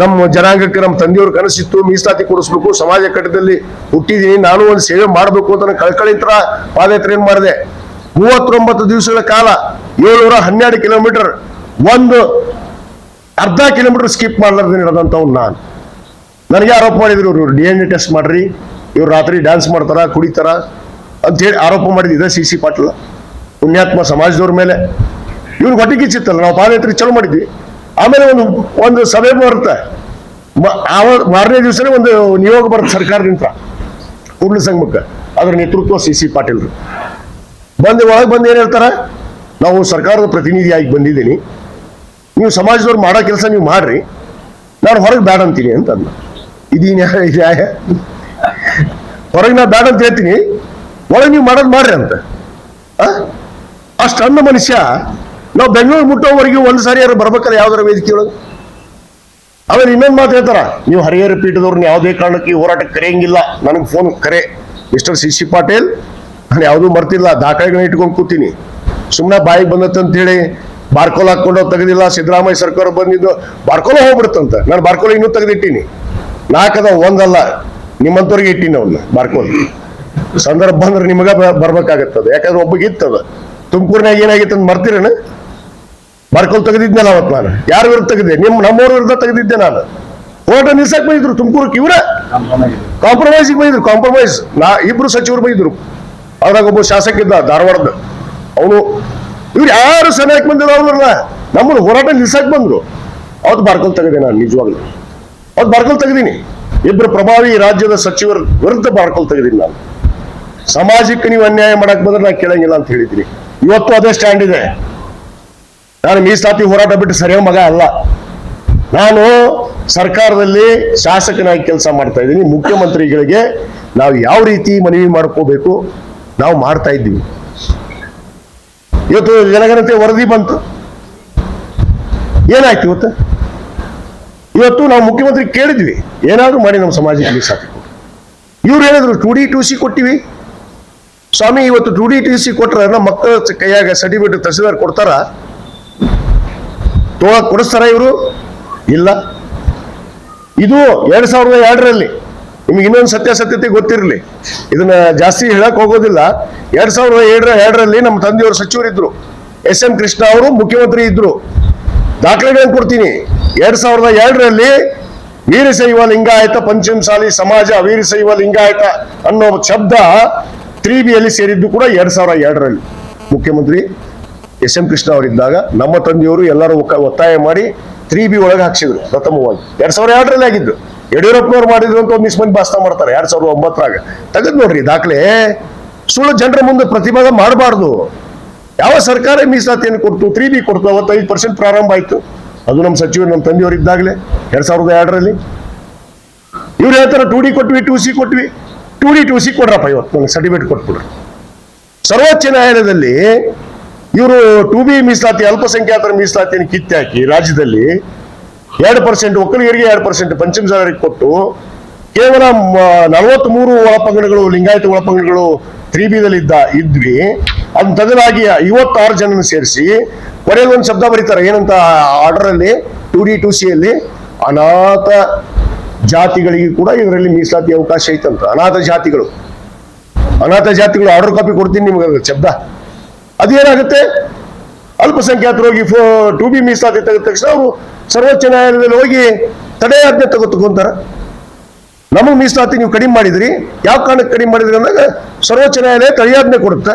Speaker 1: ನಮ್ಮ ಜನಾಂಗಕ್ಕೆ ನಮ್ಮ ತಂದೆಯವ್ರ ಕನಸಿತ್ತು, ಮೀಸಲಾತಿ ಕೊಡಿಸ್ಬೇಕು, ಸಮಾಜ ಕಟ್ಟದಲ್ಲಿ ಹುಟ್ಟಿದೀನಿ ನಾನು ಒಂದು ಸೇವೆ ಮಾಡಬೇಕು ಅಂತ ಕಳ್ಕಳಿಂತರ ಪಾದಯಾತ್ರೆ ಏನ್ ಮಾಡಿದೆ? ಮೂವತ್ತೊಂಬತ್ತು ದಿವಸಗಳ ಕಾಲ ಏಳ್ನೂರ ಹನ್ನೆರಡು ಕಿಲೋಮೀಟರ್, ಒಂದು ಅರ್ಧ ಕಿಲೋಮೀಟರ್ ಸ್ಕಿಪ್ ಮಾಡ್ಲಾರ್ದೆ ನಡೆದಂಥವ್ನು ನಾನು. ನನಗೆ ಆರೋಪ ಮಾಡಿದ್ರು, ಇವರು ಡಿ ಎನ್ ಎ ಟೆಸ್ಟ್ ಮಾಡ್ರಿ, ಇವ್ರು ರಾತ್ರಿ ಡ್ಯಾನ್ಸ್ ಮಾಡ್ತಾರ, ಕುಡಿತಾರ ಅಂತ ಹೇಳಿ ಆರೋಪ ಮಾಡಿದ್ದೆ ಸಿ ಸಿ ಪಾಟೀಲ್, ಪುಣ್ಯಾತ್ಮ ಸಮಾಜದವ್ರ ಮೇಲೆ. ಇವ್ರು ಹೊಟ್ಟೆ ಕಿಚ್ಚಿತ್ತಲ್ಲ ನಾವು ಪಾದಯಾತ್ರೆ ಚಲೋ ಮಾಡಿದ್ವಿ. ಆಮೇಲೆ ಒಂದು ಒಂದು ಸಭೆ ಬರುತ್ತೆ. ಆವ ಮಾರನೇ ದಿವಸನೇ ಒಂದು ನಿಯೋಗ ಬರುತ್ತೆ ಸರ್ಕಾರದಿಂದ ಕೂಡ್ಲ ಸಂಘಕ್ಕೆ ಅದರ ನೇತೃತ್ವ ಸಿ ಸಿ ಪಾಟೀಲ್ರು. ಬಂದು, ಒಳಗೆ ಬಂದು ಏನು ಹೇಳ್ತಾರ? ನಾವು ಸರ್ಕಾರದ ಪ್ರತಿನಿಧಿಯಾಗಿ ಬಂದಿದ್ದೀನಿ. ನೀವು ಸಮಾಜದವ್ರು ಮಾಡೋ ಕೆಲಸ ನೀವು ಮಾಡ್ರಿ. ನಾನು ಹೊರಗೆ ಬೇಡ ಅಂತೀನಿ ಅಂತ ಅಂದ ಇದೀನ ಹೊರಗೆ ನಾ ಬೇಡ ಅಂತ ಹೇಳ್ತೀನಿ. ಒಳಗೆ ನೀವು ಮಾಡೋದು ಮಾಡ್ರಿ ಅಂತ? ಅಷ್ಟು ಅಣ್ಣ ಮನುಷ್ಯ, ನಾವು ಬೆಂಗಳೂರು ಮುಟ್ಟೋವರೆಗೂ ಒಂದು ಸಾರಿ ಯಾರು ಬರ್ಬೇಕಲ್ಲ ಯಾವ್ದಾರ ವೇದಿಕೆ ಒಳಗೆ? ಆಮೇಲೆ ಇನ್ನೊಂದು ಮಾತು ಹೇಳ್ತಾರ, ನೀವು ಹರಿಹರ ಪೀಠದವ್ರನ್ನ ಯಾವುದೇ ಕಾರಣಕ್ಕೆ ಹೋರಾಟಕ್ಕೆ ಕರೆಯಂಗಿಲ್ಲ. ನನಗೆ ಫೋನ್ ಕರೆ. ಮಿಸ್ಟರ್ ಸಿ ಸಿ ಪಾಟೀಲ್ ನಾನು ಯಾವುದೂ ಮರ್ತಿಲ್ಲ ದಾಖಲೆಗಳನ್ನ ಇಟ್ಕೊಂಡು ಕೂತೀನಿ. ಸುಮ್ಮನೆ ಬಾಯಿಗೆ ಬಂದತ್ತಂತೇಳಿ ಅಂತ ಹೇಳಿ ಬಾರ್ಕೋಲ್ ಹಾಕೊಂಡು ತೆಗೆದಿಲ್ಲ ಸಿದ್ದರಾಮಯ್ಯ ಸರ್ಕಾರ ಬಂದಿದ್ದು ಬಾರ್ಕೋಲ ಹೋಗ್ಬಿಡುತ್ತಂತ. ನಾನು ಬಾರ್ಕೋಲ ಇನ್ನೂ ತೆಗೆದಿಟ್ಟೀನಿ. ನಾಲ್ಕದ ಒಂದಲ್ಲ ನಿಮ್ಮಂತವ್ರಿಗೆ ಇಟ್ಟಿನಿ ಅವನ್ನ ಬಾರ್ಕೋಲ್. ಸಂದರ್ಭ ಬಂದ್ರೆ ನಿಮಗ ಬರ್ಬೇಕಾಗತ್ತದ. ಯಾಕಂದ್ರೆ ಒಬ್ಬಗೆ ಇತ್ತದ. ತುಮಕೂರಿನಾಗ ಏನಾಗಿತ್ತು ಅಂತ ಮರ್ತಿರೇನ? ಬಾರ್ಕೋಲ್ ತೆಗೆದಿದ್ನಲ್ಲ ಅವತ್ತು ನಾನು. ಯಾರ ವಿರುದ್ಧ ತೆಗೆದೆ ನಿಮ್ ನಮ್ಮವ್ರ ವಿರುದ್ಧ ತೆಗೆದಿದ್ದೆ ನಾನು. ಫೋಟೋ ನಿಲ್ಸಕ್ ಬೈದ್ರು ತುಮಕೂರಕ್ಕೆ ಇವರ.
Speaker 2: ಕಾಂಪ್ರಮೈಸ್
Speaker 1: ಬೈದ್ರು ಕಾಂಪ್ರಮೈಸ್ ನಾ ಇಬ್ರು ಸಚಿವರು ಬಂದಿದ್ರು. ಅದ್ರಾಗ ಒಬ್ಬ ಶಾಸಕ ಇದ್ದ ಧಾರವಾಡದ. ಅವನು, ಇವ್ರು ಯಾರು ಬಂದಿದ್ರು ಅವ್ರಲ್ಲ ನಮ್ಮನ್ನು ಹೋರಾಟ ನಿಲ್ಸಕ್ ಬಂದ್ರು. ಅವತ್ತು ಬಾರ್ಕಲ್ ತೆಗೆದೆ ನಾನು ನಿಜವಾಗ್ಲು. ಅವತ್ತು ಬಾರ್ಕಲ್ ತೆಗೆದೀನಿ ಇಬ್ರು ಪ್ರಭಾವಿ ರಾಜ್ಯದ ಸಚಿವರ ವಿರುದ್ಧ ಬಾರ್ಕಲ್ ತೆಗೆದೀನಿ ನಾನು. ಸಮಾಜಕ್ಕೆ ನೀವು ಅನ್ಯಾಯ ಮಾಡಕ್ ಬಂದ್ರೆ ನಾನು ಕೇಳಂಗಿಲ್ಲ ಅಂತ ಹೇಳಿದ್ರಿ ಇವತ್ತು ಅದೇ ಸ್ಟ್ಯಾಂಡ್ ಇದೆ. ನಾನು ಮೀಸಲಾತಿ ಹೋರಾಟ ಬಿಟ್ಟು ಸರಿಯಾದ ಮಗ ಅಲ್ಲ. ನಾನು ಸರ್ಕಾರದಲ್ಲಿ ಶಾಸಕನಾಗಿ ಕೆಲಸ ಮಾಡ್ತಾ ಇದ್ದೀನಿ. ಮುಖ್ಯಮಂತ್ರಿಗಳಿಗೆ ನಾವು ಯಾವ ರೀತಿ ಮನವಿ ಮಾಡ್ಕೋಬೇಕು? ನಾವು ಮಾಡ್ತಾ ಇದ್ದೀವಿ. ಇವತ್ತು ಜನಗಣತಿ ವರದಿ ಬಂತು. ಏನಾಯ್ತು ಇವತ್ತು? ಇವತ್ತು ನಾವು ಮುಖ್ಯಮಂತ್ರಿ ಕೇಳಿದ್ವಿ, ಏನಾದ್ರೂ ಮಾಡಿ ನಮ್ಮ ಸಮಾಜಕ್ಕೆ ಮೀಸಲಾತಿ ಕೊಡಿ ಇವ್ರು ಹೇಳಿದ್ರು ಟು ಡಿ ಟು ಸಿ ಕೊಟ್ಟಿವಿ. ಸ್ವಾಮಿ, ಇವತ್ತು ಟು ಡಿ ಟು ಸಿ ಕೊಟ್ರ ನಮ್ಮ ಮಕ್ಕಳ ಕೈಯಾಗ ಸರ್ಟಿಫಿಕೇಟ್ ತಹಸೀಲ್ದಾರ್ ಕೊಡ್ತಾರ? ತೋಳ ಕೊಡಿಸ್ತಾರ ಇವರು? ಇಲ್ಲ. ಇದು ಎರಡ್ ಸಾವಿರದ ಎರಡರಲ್ಲಿ ನಿಮ್ಗೆ ಇನ್ನೊಂದು ಸತ್ಯಾಸತ್ಯತೆ ಗೊತ್ತಿರಲಿ. ಇದನ್ನ ಜಾಸ್ತಿ ಹೇಳಕ್ ಹೋಗೋದಿಲ್ಲ. ಎರಡ್ ಸಾವಿರದ ಏಳರ, ಎರಡರಲ್ಲಿ ನಮ್ಮ ತಂದೆಯವರು ಸಚಿವರಿದ್ರು. ಎಸ್ ಎಂ ಕೃಷ್ಣ ಅವರು ಮುಖ್ಯಮಂತ್ರಿ ಇದ್ರು. ದಾಖಲೆಗಳನ್ನು ಕೊಡ್ತೀನಿ. ಎರಡ್ ಸಾವಿರದ ಎರಡರಲ್ಲಿ ವೀರಶೈವ ಲಿಂಗಾಯತ ಪಂಚಮಸಾಲಿ ಸಮಾಜ ವೀರಶೈವ ಲಿಂಗಾಯತ ಅನ್ನೋ ಶಬ್ದ ತ್ರೀ ಬಿಯಲ್ಲಿ ಸೇರಿದ್ದು ಕೂಡ ಎರಡ್ ಸಾವಿರದ ಎರಡರಲ್ಲಿ. ಮುಖ್ಯಮಂತ್ರಿ ಎಸ್ ಎಂ ಕೃಷ್ಣ ಅವರಿದ್ದಾಗ ನಮ್ಮ ತಂದೆಯವರು ಎಲ್ಲರೂ ಒತ್ತಾಯ ಮಾಡಿ ತ್ರೀ ಬಿ ಒಳಗೆ ಹಾಕ್ಸಿದ್ರು ಪ್ರಥಮವಾಗಿ. ಎರಡ್ ಸಾವಿರದ ಎರಡರಲ್ಲಿ ಆಗಿದ್ದು. ಯಡಿಯೂರಪ್ಪನವ್ರು ಮಾಡಿದ್ರು ಅಂತ ಒಂದು ಮಂದಿ ಭಾಷಣ ಮಾಡ್ತಾರೆ, ಎರಡ್ ಸಾವಿರದ ಒಂಬತ್ತರಾಗ. ತೆಗೆದು ನೋಡ್ರಿ, ದಾಖಲೆ. ಸುಳ್ಳು ಜನರ ಮುಂದೆ ಪ್ರತಿಭಾದ ಮಾಡಬಾರ್ದು. ಯಾವ ಸರ್ಕಾರ ಮೀಸಲಾತಿಯನ್ನು ಕೊಡ್ತು ತ್ರೀ ಬಿ ಕೊಡ್ತು ಅವತ್ತು ಐದು ಪರ್ಸೆಂಟ್ ಪ್ರಾರಂಭ ಆಯ್ತು. ಅದು ನಮ್ಮ ಸಚಿವರು, ನಮ್ಮ ತಂದೆಯವರು ಇದ್ದಾಗಲೇ ಎರಡ್ ಸಾವಿರದ ಎರಡರಲ್ಲಿ. ಇವ್ರು ಹೇಳ್ತಾರೆ ಟು ಡಿ ಕೊಟ್ವಿ ಟು ಸಿ ಕೊಟ್ವಿ. ಟು ಡಿ ಟು ಸಿ ಕೊಡ್ರಪ್ಪ ಇವತ್ತು, ನನಗೆ ಸರ್ಟಿಫಿಕೇಟ್ ಕೊಟ್ಬಿಡ್ರಿ. ಸರ್ವೋಚ್ಚ ನ್ಯಾಯಾಲಯದಲ್ಲಿ ಇವರು ಟು ಬಿ ಮೀಸಲಾತಿ, ಅಲ್ಪಸಂಖ್ಯಾತರ ಮೀಸಲಾತಿಯನ್ನು ಕಿತ್ತಾಕಿ ರಾಜ್ಯದಲ್ಲಿ ಎರಡು ಪರ್ಸೆಂಟ್ ಒಕ್ಕಲಿಗರಿಗೆ ಎರಡು ಪರ್ಸೆಂಟ್ ಪಂಚಮಸಾಲರಿಗೆ ಕೊಟ್ಟು ಕೇವಲ ನಲವತ್ತ್ ಮೂರು ಒಳಪಂಗಡಗಳು, ಲಿಂಗಾಯತ ಒಳಪಂಗಡಗಳು ತ್ರೀ ಬಿದಲ್ಲಿ ಇದ್ದ ಇದ್ವಿ. ಅದನ್ನ ತದಲಾಗಿ ಐವತ್ತಾರು ಜನನ ಸೇರಿಸಿ ಕೊನೆಗೆ ಒಂದು ಶಬ್ದ ಬರೀತಾರೆ, ಏನಂತ ಆರ್ಡರ್ ಅಲ್ಲಿ ಟು ಡಿ ಟು ಸಿ ಅಲ್ಲಿ, ಅನಾಥ ಜಾತಿಗಳಿಗೆ ಕೂಡ ಇದರಲ್ಲಿ ಮೀಸಲಾತಿ ಅವಕಾಶ ಐತಂತ. ಅನಾಥ ಜಾತಿಗಳು. ಅನಾಥ ಜಾತಿಗಳು ಆರ್ಡರ್ ಕಾಪಿ ಕೊಡ್ತೀನಿ ನಿಮ್ಗೆ ಶಬ್ದ. ಅದೇನಾಗುತ್ತೆ? ಅಲ್ಪಸಂಖ್ಯಾತರು ಹೋಗಿ ಫೋ ಟು ಬಿ ಮೀಸಲಾತಿ ತೆಗೆದ ತಕ್ಷಣ ಅವರು ಸರ್ವೋಚ್ಚ ನ್ಯಾಯಾಲಯದಲ್ಲಿ ಹೋಗಿ ತಡೆಯಾಜ್ಞೆ ತೆಗೆದುಕೊಂತಾರೆ ನಮಗೆ ಮೀಸಲಾತಿ ನೀವು ಕಡಿಮೆ ಮಾಡಿದ್ರಿ. ಯಾವ ಕಾರಣಕ್ಕೆ ಕಡಿಮೆ ಮಾಡಿದ್ರಿ ಅಂದಾಗ ಸರ್ವೋಚ್ಚ ನ್ಯಾಯಾಲಯ ತಡೆಯಾಜ್ಞೆ ಕೊಡುತ್ತೆ.